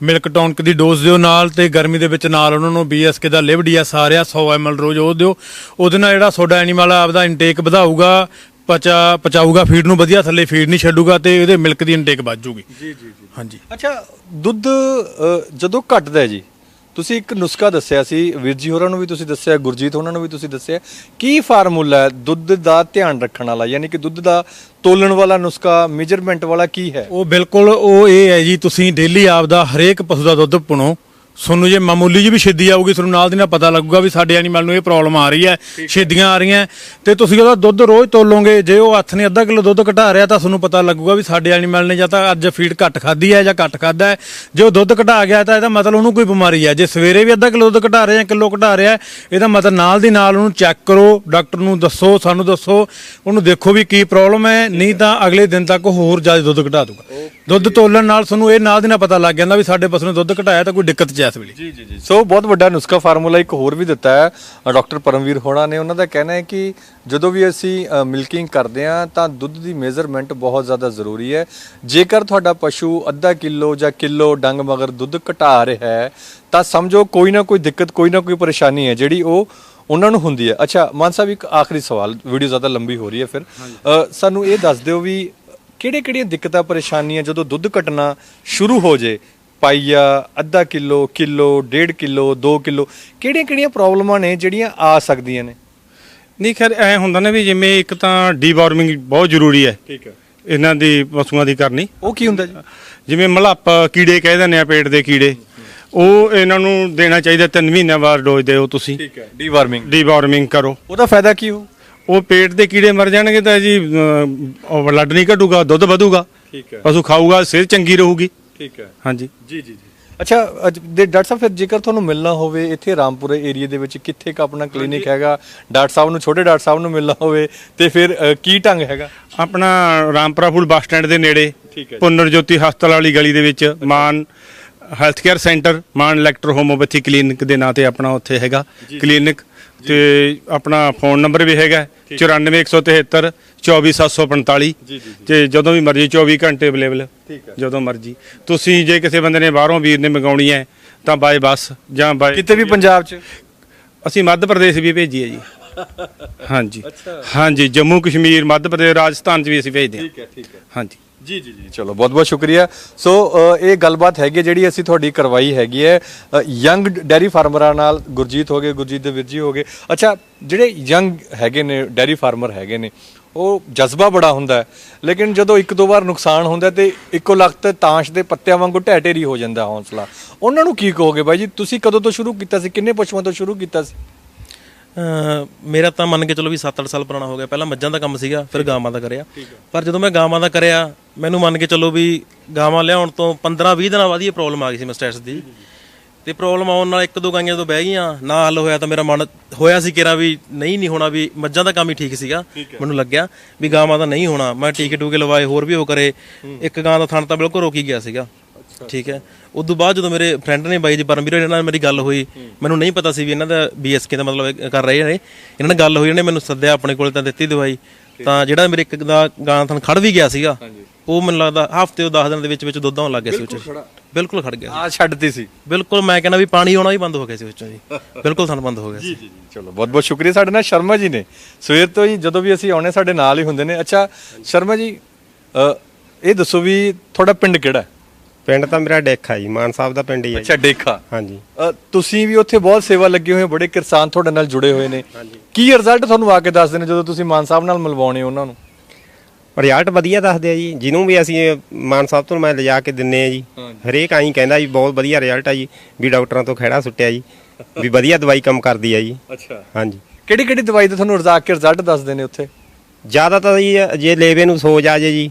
S6: ਮਿਲਕ ਟੌਨਕ ਦੀ ਡੋਜ਼ ਦਿਓ ਨਾਲ ਤੇ ਗਰਮੀ ਦੇ ਵਿੱਚ ਨਾਲ ਉਹਨਾਂ ਨੂੰ ਬੀਐਸਕੇ ਦਾ ਲਿਵਡੀਐਸ ਆ ਰਿਹਾ 100 ml ਰੋਜ਼ ਉਹ ਦਿਓ। ਉਹਦੇ ਨਾਲ ਜਿਹੜਾ ਤੁਹਾਡਾ ਐਨੀਮਲ ਆਪਦਾ ਇਨਟੇਕ ਵਧਾਊਗਾ ਪਚਾ ਪਚਾਊਗਾ ਫੀਡ ਨੂੰ ਵਧੀਆ ਥੱਲੇ ਫੀਡ ਨਹੀਂ ਛੱਡੂਗਾ ਤੇ ਇਹਦੇ ਮਿਲਕ ਦੀ ਇਨਟੇਕ ਵੱਧ ਜੂਗੀ। ਜੀ ਜੀ ਜੀ। ਹਾਂਜੀ।
S1: ਅੱਛਾ ਦੁੱਧ ਅ, ਜਦੋਂ ਘਟਦਾ ਹੈ ਜੀ ਤੁਸੀਂ ਇੱਕ ਨੁਸਖਾ ਦੱਸਿਆ ਸੀ, ਵੀਰ ਜੀ ਹੋਰਾਂ ਨੂੰ ਵੀ ਤੁਸੀਂ ਦੱਸਿਆ, ਗੁਰਜੀਤ ਹੋਰਾਂ ਨੂੰ ਵੀ ਤੁਸੀਂ ਦੱਸਿਆ, ਕੀ ਫਾਰਮੂਲਾ ਹੈ ਦੁੱਧ ਦਾ ਧਿਆਨ ਰੱਖਣ ਵਾਲਾ, ਯਾਨੀ ਕਿ ਦੁੱਧ ਦਾ ਤੋਲਣ ਵਾਲਾ ਨੁਸਖਾ ਮੇਜਰਮੈਂਟ ਵਾਲਾ ਕੀ ਹੈ?
S6: ਉਹ ਬਿਲਕੁਲ ਉਹ ਇਹ ਹੈ ਜੀ, ਤੁਸੀਂ ਡੇਲੀ ਆਪਦਾ ਹਰੇਕ ਪਸ਼ੂ ਦਾ ਦੁੱਧ ਪੁਣੋ। ਤੁਹਾਨੂੰ ਜੇ ਮਾਮੂਲੀ ਜੀ ਵੀ ਛਿੱਦੀ ਆਊਗੀ ਤੁਹਾਨੂੰ ਨਾਲ ਦੀ ਨਾਲ ਪਤਾ ਲੱਗੂਗਾ ਵੀ ਸਾਡੇ ਐਨੀਮਲ ਨੂੰ ਇਹ ਪ੍ਰੋਬਲਮ ਆ ਰਹੀ ਹੈ ਛਿੱਦੀਆਂ ਆ ਰਹੀਆਂ। ਤੇ ਤੁਸੀਂ ਉਹਦਾ ਦੁੱਧ ਰੋਜ਼ ਤੋਲੋਗੇ ਜੇ ਉਹ ਹੱਥ ਨੇ ਅੱਧਾ ਕਿਲੋ ਦੁੱਧ ਘਟਾ ਰਿਹਾ ਤਾਂ ਤੁਹਾਨੂੰ ਪਤਾ ਲੱਗੂਗਾ ਵੀ ਸਾਡੇ ਐਨੀਮਲ ਨੇ ਜਾਂ ਤਾਂ ਅੱਜ ਫੀਡ ਘੱਟ ਖਾਧੀ ਹੈ ਜਾਂ ਘੱਟ ਖਾਦਾ ਹੈ। ਜੇ ਉਹ ਦੁੱਧ ਘਟਾ ਗਿਆ ਤਾਂ ਇਹਦਾ ਮਤਲਬ ਉਹਨੂੰ ਕੋਈ ਬਿਮਾਰੀ ਹੈ। ਜੇ ਸਵੇਰੇ ਵੀ ਅੱਧਾ ਕਿਲੋ ਦੁੱਧ ਘਟਾ ਰਿਹਾ ਜਾਂ ਕਿਲੋ ਘਟਾ ਰਿਹਾ ਇਹਦਾ ਮਤਲਬ ਨਾਲ ਦੀ ਨਾਲ ਉਹਨੂੰ ਚੈੱਕ ਕਰੋ ਡਾਕਟਰ ਨੂੰ ਦੱਸੋ ਸਾਨੂੰ ਦੱਸੋ ਉਹਨੂੰ ਦੇਖੋ ਵੀ ਕੀ ਪ੍ਰੋਬਲਮ ਹੈ ਨਹੀਂ ਤਾਂ ਅਗਲੇ ਦਿਨ ਤੱਕ ਹੋਰ ਜ਼ਿਆਦਾ ਦੁੱਧ ਘਟਾ ਦੂਗਾ ਦੁੱਧ ਤੋਲਣ ਨਾਲ ਤੁਹਾਨੂੰ ਇਹ ਨਾਲ ਦੀ ਨਾਲ ਪਤਾ ਲੱਗ ਜਾਂਦਾ ਵੀ ਸਾਡੇ ਪਸ਼ੂ ਨੇ ਦੁੱਧ ਘਟਾਇਆ ਤਾਂ ਕੋਈ ਦਿੱਕਤ ਚ ਹੈ ਇਸ ਵੇਲੇ।
S1: ਜੀ ਜੀ ਜੀ ਸੋ ਬਹੁਤ ਵੱਡਾ ਨੁਸਖਾ ਫਾਰਮੂਲਾ ਇੱਕ ਹੋਰ ਵੀ ਦਿੱਤਾ ਹੈ ਡਾਕਟਰ ਪਰਮਵੀਰ ਹੋਣਾ ਨੇ। ਉਹਨਾਂ ਦਾ ਕਹਿਣਾ ਹੈ ਕਿ ਜਦੋਂ ਵੀ ਅਸੀਂ ਮਿਲਕਿੰਗ ਕਰਦੇ ਹਾਂ ਤਾਂ ਦੁੱਧ ਦੀ ਮੇਜ਼ਰਮੈਂਟ ਬਹੁਤ ਜ਼ਿਆਦਾ ਜ਼ਰੂਰੀ ਹੈ। ਜੇਕਰ ਤੁਹਾਡਾ ਪਸ਼ੂ ਅੱਧਾ ਕਿਲੋ ਜਾਂ ਕਿਲੋ ਡੰਗ ਮਗਰ ਦੁੱਧ ਘਟਾ ਰਿਹਾ ਹੈ ਤਾਂ ਸਮਝੋ ਕੋਈ ਨਾ ਕੋਈ ਦਿੱਕਤ ਕੋਈ ਨਾ ਕੋਈ ਪਰੇਸ਼ਾਨੀ ਹੈ ਜਿਹੜੀ ਉਹ ਉਹਨਾਂ ਨੂੰ ਹੁੰਦੀ ਹੈ। ਅੱਛਾ ਮਾਨ ਸਾਹਿਬ ਇੱਕ ਆਖਰੀ ਸਵਾਲ ਵੀਡੀਓ ਜ਼ਿਆਦਾ ਲੰਬੀ ਹੋ ਰਹੀ ਹੈ ਫਿਰ। ਅ, ਸਾਨੂੰ ਇਹ ਦੱਸ ਦਿਓ ਵੀ ਕਿਹੜੇ ਕਿਹੜੀਆਂ ਦਿੱਕਤਾਂ ਪਰੇਸ਼ਾਨੀਆਂ ਜਦੋਂ ਦੁੱਧ ਘਟਣਾ ਸ਼ੁਰੂ ਹੋ ਜੇ? ਪਾਈਆ ਅੱਧਾ ਕਿਲੋ ਕਿਲੋ ਡੇਢ ਕਿਲੋ 2 ਕਿਲੋ ਕਿਹੜੀਆਂ ਕਿਹੜੀਆਂ ਪ੍ਰੋਬਲਮਾਂ ਨੇ ਜਿਹੜੀਆਂ ਆ ਸਕਦੀਆਂ ਨੇ?
S4: ਨਹੀਂ ਖੈਰ ਐ ਹੁੰਦਾ ਨਾ ਵੀ ਜਿਵੇਂ ਇੱਕ ਤਾਂ ਡੀਵਾਰਮਿੰਗ ਬਹੁਤ ਜ਼ਰੂਰੀ ਹੈ।
S1: ਠੀਕ ਹੈ।
S4: ਇਹਨਾਂ ਦੀ ਪਸ਼ੂਆਂ ਦੀ ਕਰਨੀ।
S1: ਉਹ ਕੀ ਹੁੰਦਾ ਜੀ?
S4: ਜਿਵੇਂ ਮਲੱਪ ਕੀੜੇ ਕਹਿ ਦਿੰਦੇ ਆ ਪੇਟ ਦੇ ਕੀੜੇ। ਉਹ ਇਹਨਾਂ ਨੂੰ ਦੇਣਾ ਚਾਹੀਦਾ ਤਿੰਨ ਮਹੀਨਿਆਂ ਬਾਅਦ ਡੋਜ਼ ਦਿਓ ਤੁਸੀਂ।
S1: ਠੀਕ ਹੈ ਡੀਵਾਰਮਿੰਗ
S4: ਡੀਵਾਰਮਿੰਗ ਕਰੋ।
S1: ਉਹਦਾ ਫਾਇਦਾ ਕੀ ਹੋ
S4: ਉਹ ਪੇਟ ਦੇ ਕੀੜੇ ਮਰ ਜਾਣਗੇ ਤਾਂ ਜੀ ਬਲੱਡ ਨਹੀਂ ਘਟੂਗਾ ਦੁੱਧ ਵਧੂਗਾ।
S1: ਠੀਕ ਹੈ।
S4: ਪਸ਼ੂ ਖਾਊਗਾ ਸਿਹਤ ਚੰਗੀ ਰਹੂਗੀ।
S1: ਠੀਕ ਹੈ।
S4: ਹਾਂਜੀ।
S1: ਜੀ ਜੀ ਜੀ। ਅੱਛਾ ਅੱਜ ਦੇ ਡਾਕਟਰ ਸਾਹਿਬ ਫਿਰ ਜੇਕਰ ਤੁਹਾਨੂੰ ਮਿਲਣਾ ਹੋਵੇ ਇੱਥੇ ਰਾਮਪੁਰੇ ਏਰੀਆ ਦੇ ਵਿੱਚ ਕਿੱਥੇ ਕ ਆਪਣਾ ਕਲੀਨਿਕ ਹੈਗਾ? ਡਾਕਟਰ ਸਾਹਿਬ ਨੂੰ ਛੋਟੇ ਡਾਕਟਰ ਸਾਹਿਬ ਨੂੰ ਮਿਲਣਾ ਹੋਵੇ ਤੇ ਫਿਰ ਅ, ਕੀ ਢੰਗ ਹੈਗਾ?
S4: ਆਪਣਾ ਰਾਮਪੁਰਾ ਫੂਲ ਬੱਸ ਸਟੈਂਡ ਦੇ ਨੇੜੇ
S1: ਠੀਕ ਹੈ ਜੀ।
S4: ਪੁਨਰ ਜੋਤੀ ਹਸਪਤਾਲ ਵਾਲੀ ਗਲੀ ਦੇ ਵਿੱਚ Maan health care centre Maan electro homoeopathy clinic ਦੇ ਨਾਂ ਤੇ ਆਪਣਾ ਉੱਥੇ ਹੈਗਾ। ਕਲੀਨਿਕ ਤੇ ਆਪਣਾ ਫੋਨ ਨੰਬਰ ਵੀ ਹੈਗਾ 94173 24745 ਤੇ ਜਦੋਂ ਵੀ ਮਰਜ਼ੀ 24 ਘੰਟੇ ਅਵੇਲੇਬਲ। ਜਦੋਂ ਮਰਜ਼ੀ। ਤੁਸੀਂ ਜੇ ਕਿਸੇ ਬੰਦੇ ਨੇ ਬਾਹਰੋਂ ਵੀਰ ਨੇ ਮੰਗਾਉਣੀ ਹੈ ਤਾਂ ਬਾਏ ਬੱਸ ਜਾਂ ਬਾਏ
S1: ਕਿਤੇ ਵੀ ਪੰਜਾਬ 'ਚ?
S4: ਅਸੀਂ ਮੱਧ ਪ੍ਰਦੇਸ਼ ਵੀ ਭੇਜੀ ਹੈ ਜੀ। ਹਾਂਜੀ। ਹਾਂਜੀ ਜੰਮੂ ਕਸ਼ਮੀਰ ਮੱਧ ਪ੍ਰਦੇਸ਼ ਰਾਜਸਥਾਨ 'ਚ ਵੀ ਅਸੀਂ ਭੇਜਦੇ ਹਾਂ।
S1: ਠੀਕ ਹੈ ਠੀਕ ਹੈ।
S4: ਹਾਂਜੀ।
S1: ਜੀ ਜੀ ਜੀ। ਚਲੋ ਬਹੁਤ ਬਹੁਤ ਸ਼ੁਕਰੀਆ। ਸੋ ਅ, ਇਹ ਗੱਲਬਾਤ ਹੈਗੀ ਹੈ ਜਿਹੜੀ ਅਸੀਂ ਤੁਹਾਡੀ ਕਰਵਾਈ ਹੈਗੀ ਹੈ। ਯੰਗ ਡੈਰੀ ਫਾਰਮਰਾਂ ਨਾਲ ਗੁਰਜੀਤ ਹੋ ਗਏ ਗੁਰਜੀਤ ਦੇ ਵੀਰ ਜੀ ਹੋ ਗਏ। ਅੱਛਾ ਜਿਹੜੇ ਯੰਗ ਹੈਗੇ ਨੇ ਡੈਰੀ ਫਾਰਮਰ ਹੈਗੇ ਨੇ ਉਹ ਜਜ਼ਬਾ ਬੜਾ ਹੁੰਦਾ ਹੈ। ਲੇਕਿਨ ਜਦੋਂ ਇੱਕ ਦੋ ਵਾਰ ਨੁਕਸਾਨ ਹੁੰਦਾ ਹੈ ਤੇ ਇੱਕੋ ਲਖਤ ਤਾਂਸ਼ ਦੇ ਪੱਤਿਆਂ ਵਾਂਗੂ ਢਹਿ ਢੇਰੀ ਹੋ ਜਾਂਦਾ ਹੌਸਲਾ। ਉਹਨਾਂ ਨੂੰ ਕੀ ਕਹੋਗੇ ਬਾਈ ਜੀ? ਤੁਸੀਂ ਕਦੋਂ ਤੋਂ ਸ਼ੁਰੂ ਕੀਤਾ ਸੀ? ਕਿੰਨੇ ਪਸ਼ੂਆਂ ਤੋਂ ਸ਼ੁਰੂ ਕੀਤਾ ਸੀ?
S2: ਅਹ ਮੇਰਾ ਤਾਂ ਮੰਨ ਕੇ ਚਲੋ ਵੀ 7-8 ਸਾਲ ਪੁਰਾਣਾ ਹੋ ਗਿਆ। ਪਹਿਲਾਂ ਮੱਝਾਂ ਦਾ ਕੰਮ ਸੀਗਾ ਫਿਰ ਗਾਵਾਂ ਦਾ ਕਰਿਆ। ਪਰ ਜਦੋਂ ਮੈਂ ਗਾਵਾਂ ਦਾ ਕਰਿਆ ਮੈਨੂੰ ਮੰਨ ਕੇ ਚਲੋ ਵੀ ਗਾਵਾਂ ਲਿਆਉਣ ਤੋਂ 15-20 ਦਿਨਾਂ ਬਾਅਦ ਹੀ ਪ੍ਰੋਬਲਮ ਆ ਗਈ ਸੀ ਮਸਟੈਟਸ ਦੀ। ਤੇ ਪ੍ਰੋਬਲਮ ਆਉਣ ਨਾਲ ਇੱਕ ਦੋ ਗਾਈਆਂ ਜਦੋਂ ਬਹਿ ਗਈਆਂ ਨਾ ਹੱਲ ਹੋਇਆ ਤਾਂ ਮੇਰਾ ਮਨ ਹੋਇਆ ਸੀ ਕਿਰਾ ਵੀ ਨਹੀਂ ਨਹੀਂ ਹੋਣਾ ਵੀ ਮੱਝਾਂ ਦਾ ਕੰਮ ਹੀ ਠੀਕ ਸੀਗਾ ਮੈਨੂੰ ਲੱਗਿਆ ਵੀ ਗਾਵਾਂ ਦਾ ਨਹੀਂ ਹੋਣਾ। ਮੈਂ ਟੀਕੇ ਟੂਕੇ ਲਵਾਏ ਹੋਰ ਵੀ ਉਹ ਕਰੇ। ਇੱਕ ਗਾਂ ਦਾ ਥਣ ਤਾਂ ਬਿਲਕੁਲ ਰੋਕੀ ਗਿਆ ਸੀਗਾ। ਠੀਕ ਹੈ। ਉਸ ਤੋਂ ਬਾਅਦ ਜਦੋਂ ਮੇਰੇ ਫਰੈਂਡ ਨੇ ਬਾਈ ਜੀ ਪਰਮਵੀਰ ਇਹਨਾਂ ਨਾਲ ਮੇਰੀ ਗੱਲ ਹੋਈ ਮੈਨੂੰ ਨਹੀਂ ਪਤਾ ਸੀ ਵੀ ਇਹਨਾਂ ਦਾ ਬੀਐਸਕੇ ਦਾ ਮਤਲਬ ਕਰ ਰਹੇ ਨੇ। ਇਹਨਾਂ ਨਾਲ ਗੱਲ ਹੋਈ ਇਹਨੇ ਮੈਨੂੰ ਸੱਦਿਆ ਆਪਣੇ ਕੋਲ ਤਾਂ ਦਿੱਤੀ ਦਵਾਈ। ਤਾਂ ਜਿਹੜਾ ਮੇਰੇ ਇੱਕ ਦਾ ਗਾਂ ਥਣ ਖੜ ਵੀ ਗਿਆ ਸੀਗਾ ਉਹ ਮੈਨੂੰ ਲੱਗਦਾ ਹਫ਼ਤੇ ਤੋਂ 10 ਦਿਨ ਦੇ ਵਿੱਚ ਵਿੱਚ ਦੁੱਧ ਆਉਣ ਲੱਗ ਗਿਆ ਸੀ ਉਹ 'ਚ ਬਿਲਕੁਲ ਖੜ ਗਿਆ ਸੀ।
S1: ਆ ਛੱਡਤੀ ਸੀ।
S2: ਬਿਲਕੁਲ ਮੈਂ ਕਹਿੰਦਾ ਵੀ ਪਾਣੀ ਆਉਣਾ ਵੀ ਬੰਦ ਹੋ ਗਿਆ ਸੀ ਵਿੱਚੋਂ ਜੀ। ਬਿਲਕੁਲ ਥਣ ਬੰਦ ਹੋ ਗਿਆ ਸੀ।
S1: ਚਲੋ ਬਹੁਤ ਬਹੁਤ ਸ਼ੁਕਰੀਆ ਸਾਡੇ ਨਾਲ ਸ਼ਰਮਾ ਜੀ ਨੇ। ਸਵੇਰ ਤੋਂ ਹੀ ਜਦੋਂ ਵੀ ਅਸੀਂ ਆਉਣੇ ਸਾਡੇ ਨਾਲ ਹੀ ਹੁੰਦੇ ਨੇ। ਅੱਛਾ ਸ਼ਰਮਾ ਜੀ ਅ, ਇਹ ਦੱਸੋ ਵੀ ਤੁਹਾਡਾ ਪਿੰਡ ਕਿਹੜਾ ਹੈ?
S5: ਪਿੰਡ ਤਾਂ ਮੇਰਾ ਡੇਖਾ ਜੀ ਮਾਨ ਸਾਹਿਬ ਦਾ ਪਿੰਡ ਹੀ ਹੈ ਜੀ।
S1: ਅੱਛਾ ਡੇਖਾ।
S5: ਹਾਂਜੀ।
S1: ਤੁਸੀਂ ਵੀ ਉੱਥੇ ਬਹੁਤ ਸੇਵਾ ਲੱਗੇ ਹੋਏ ਹੋ, ਬੜੇ ਕਿਸਾਨ ਤੁਹਾਡੇ ਨਾਲ ਜੁੜੇ ਹੋਏ ਨੇ। ਕੀ ਰਿਜ਼ਲਟ ਤੁਹਾਨੂੰ ਆ ਕੇ ਦੱਸਦੇ ਨੇ ਜਦੋਂ ਤੁਸੀਂ ਮਾਨ ਸਾਹਿਬ ਨਾਲ ਮਿਲਵਾਉਣੇ ਹੋ ਉਹਨਾਂ ਨੂੰ?
S5: ਰਿਜ਼ਲਟ ਵਧੀਆ ਦੱਸਦੇ ਆ ਜੀ। ਜਿਹਨੂੰ ਵੀ ਅਸੀਂ ਮਾਨ ਸਾਹਿਬ ਤੋਂ ਮੈਂ ਲਿਜਾ ਕੇ ਦਿੰਨੇ ਆ ਜੀ। ਹਰੇਕ ਆਈ ਕਹਿੰਦਾ ਜੀ ਬਹੁਤ ਵਧੀਆ ਰਿਜ਼ਲਟ ਆ ਜੀ ਵੀ ਡਾਕਟਰਾਂ ਤੋਂ ਖਹਿੜਾ ਸੁੱਟਿਆ ਜੀ ਵੀ ਵਧੀਆ ਦਵਾਈ ਕੰਮ ਕਰਦੀ ਆ ਜੀ।
S1: ਅੱਛਾ।
S5: ਹਾਂਜੀ।
S1: ਕਿਹੜੀ ਕਿਹੜੀ ਦਵਾਈ ਦਾ ਤੁਹਾਨੂੰ ਰਜ਼ਾ ਕੇ ਰਿਜ਼ਲਟ ਦੱਸਦੇ ਨੇ ਉੱਥੇ?
S5: ਜ਼ਿਆਦਾ ਤਾਂ ਜੀ ਜੇ ਲੇਵੇ ਨੂੰ ਸੋਜ ਆ ਜੇ ਜੀ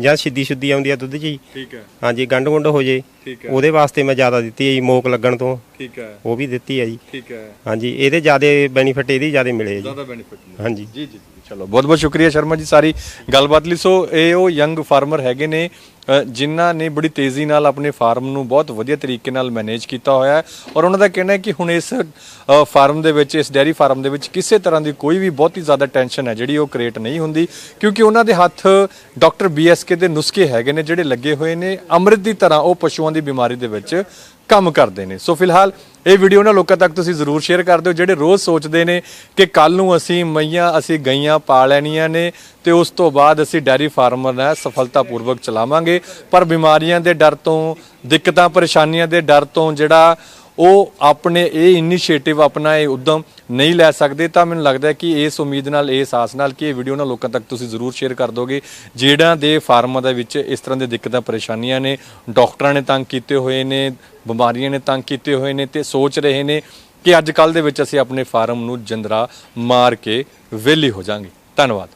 S5: ਜਾਂ ਸਿੱਧੀ ਸ਼ੁੱਧੀ ਆਉਂਦੀ ਆ ਦੁੱਧ 'ਚ ਜੀ।
S1: ਠੀਕ ਹੈ।
S5: ਹਾਂਜੀ ਗੰਢ ਗੁੰਡ ਹੋ ਜੇ
S1: ਠੀਕ
S5: ਉਹਦੇ ਵਾਸਤੇ ਮੈਂ ਜ਼ਿਆਦਾ ਦਿੱਤੀ ਹੈ ਜੀ ਮੋਕ ਲੱਗਣ ਤੋਂ।
S1: ਠੀਕ ਹੈ।
S5: ਉਹ ਵੀ ਦਿੱਤੀ ਹੈ ਜੀ।
S1: ਠੀਕ ਹੈ।
S5: ਹਾਂਜੀ ਇਹਦੇ ਜ਼ਿਆਦਾ ਬੈਨੀਫਿਟ ਇਹਦੀ ਜ਼ਿਆਦਾ ਮਿਲੇ ਜੀ।
S1: ਬੈਨੀਫਿਟ
S5: ਹਾਂਜੀ।
S1: ਜੀ ਜੀ। ਚਲੋ ਬਹੁਤ ਬਹੁਤ ਸ਼ੁਕਰੀਆ ਸ਼ਰਮਾ ਜੀ ਸਾਰੀ ਗੱਲਬਾਤ ਲਈ। ਸੋ ਇਹ ਉਹ ਯੰਗ ਫਾਰਮਰ ਹੈਗੇ ਨੇ ਅ, ਜਿਨ੍ਹਾਂ ਨੇ ਬੜੀ ਤੇਜ਼ੀ ਨਾਲ ਆਪਣੇ ਫਾਰਮ ਨੂੰ ਬਹੁਤ ਵਧੀਆ ਤਰੀਕੇ ਨਾਲ ਮੈਨੇਜ ਕੀਤਾ ਹੋਇਆ ਹੈ। ਔਰ ਉਹਨਾਂ ਦਾ ਕਹਿਣਾ ਹੈ ਕਿ ਹੁਣ ਇਸ ਅ, ਫਾਰਮ ਦੇ ਵਿੱਚ ਇਸ ਡੈਰੀ ਫਾਰਮ ਦੇ ਵਿੱਚ ਕਿਸੇ ਤਰ੍ਹਾਂ ਦੀ ਕੋਈ ਵੀ ਬਹੁਤੀ ਜ਼ਿਆਦਾ ਟੈਨਸ਼ਨ ਹੈ ਜਿਹੜੀ ਉਹ ਕ੍ਰੀਏਟ ਨਹੀਂ ਹੁੰਦੀ ਕਿਉਂਕਿ ਉਹਨਾਂ ਦੇ ਹੱਥ ਡਾਕਟਰ ਬੀਐਸਕੇ ਦੇ ਨੁਸਖੇ ਹੈਗੇ ਨੇ ਜਿਹੜੇ ਲੱਗੇ ਹੋਏ ਨੇ। ਅੰਮ੍ਰਿਤ ਦੀ ਤਰ੍ਹਾਂ ਉਹ ਪਸ਼ੂਆਂ ਦੀ ਬਿਮਾਰੀ ਦੇ ਵਿੱਚ ਕੰਮ ਕਰਦੇ ਨੇ। ਸੋ ਫਿਲਹਾਲ ਇਹ ਵੀਡੀਓ ਨਾ ਲੋਕਾਂ ਤੱਕ ਤੁਸੀਂ ਜ਼ਰੂਰ ਸ਼ੇਅਰ ਕਰ ਦਿਓ। ਜਿਹੜੇ ਰੋਜ਼ ਸੋਚਦੇ ਨੇ ਕਿ ਕੱਲ ਨੂੰ ਅਸੀਂ ਮਈਆਂ, ਅਸੀਂ ਗਈਆਂ ਪਾ ਲੈਣੀਆਂ ਨੇ ਤੇ ਉਸ ਤੋਂ ਬਾਅਦ ਅਸੀਂ ਡੈਰੀ ਫਾਰਮਰ ਨਾਲ ਸਫਲਤਾਪੂਰਵਕ ਚਲਾਵਾਂਗੇ। ਪਰ ਬਿਮਾਰੀਆਂ ਦੇ ਡਰ ਤੋਂ, ਦਿੱਕਤਾਂ, ਪਰੇਸ਼ਾਨੀਆਂ ਦੇ ਡਰ ਤੋਂ ਜਿਹੜਾ ਉਹ ਆਪਣੇ ਇਹ ਇਨੀਸ਼ੀਏਟਿਵ ਆਪਣਾ ਇਹ ਉਦਮ ਨਹੀਂ ਲੈ ਸਕਦੇ, ਤਾਂ ਮੈਨੂੰ ਲੱਗਦਾ ਹੈ ਕਿ ਇਸ ਉਮੀਦ ਨਾਲ, ਇਹ ਆਸ ਨਾਲ ਕਿ ਇਹ ਵੀਡੀਓ ਨਾ ਲੋਕਾਂ ਤੱਕ ਤੁਸੀਂ ਜ਼ਰੂਰ ਸ਼ੇਅਰ ਕਰ ਦੋਗੇ, ਜਿਹੜਾ ਦੇ ਫਾਰਮਾਂ ਦੇ ਵਿੱਚ ਇਸ ਤਰ੍ਹਾਂ ਦੇ ਦਿੱਕਤਾਂ, ਪਰੇਸ਼ਾਨੀਆਂ ਨੇ, ਡਾਕਟਰਾਂ ਨੇ ਤੰਗ ਕੀਤੇ ਹੋਏ ਨੇ, ਬਿਮਾਰੀਆਂ ਨੇ ਤੰਗ ਕੀਤੇ ਹੋਏ ਨੇ ਤੇ ਸੋਚ ਰਹੇ ਨੇ ਕਿ ਅੱਜ ਕੱਲ ਦੇ ਵਿੱਚ ਅਸੀਂ ਆਪਣੇ ਫਾਰਮ ਨੂੰ ਜੰਦਰਾ ਮਾਰ ਕੇ ਵਿਹਲੀ ਹੋ ਜਾਾਂਗੇ। ਧੰਨਵਾਦ।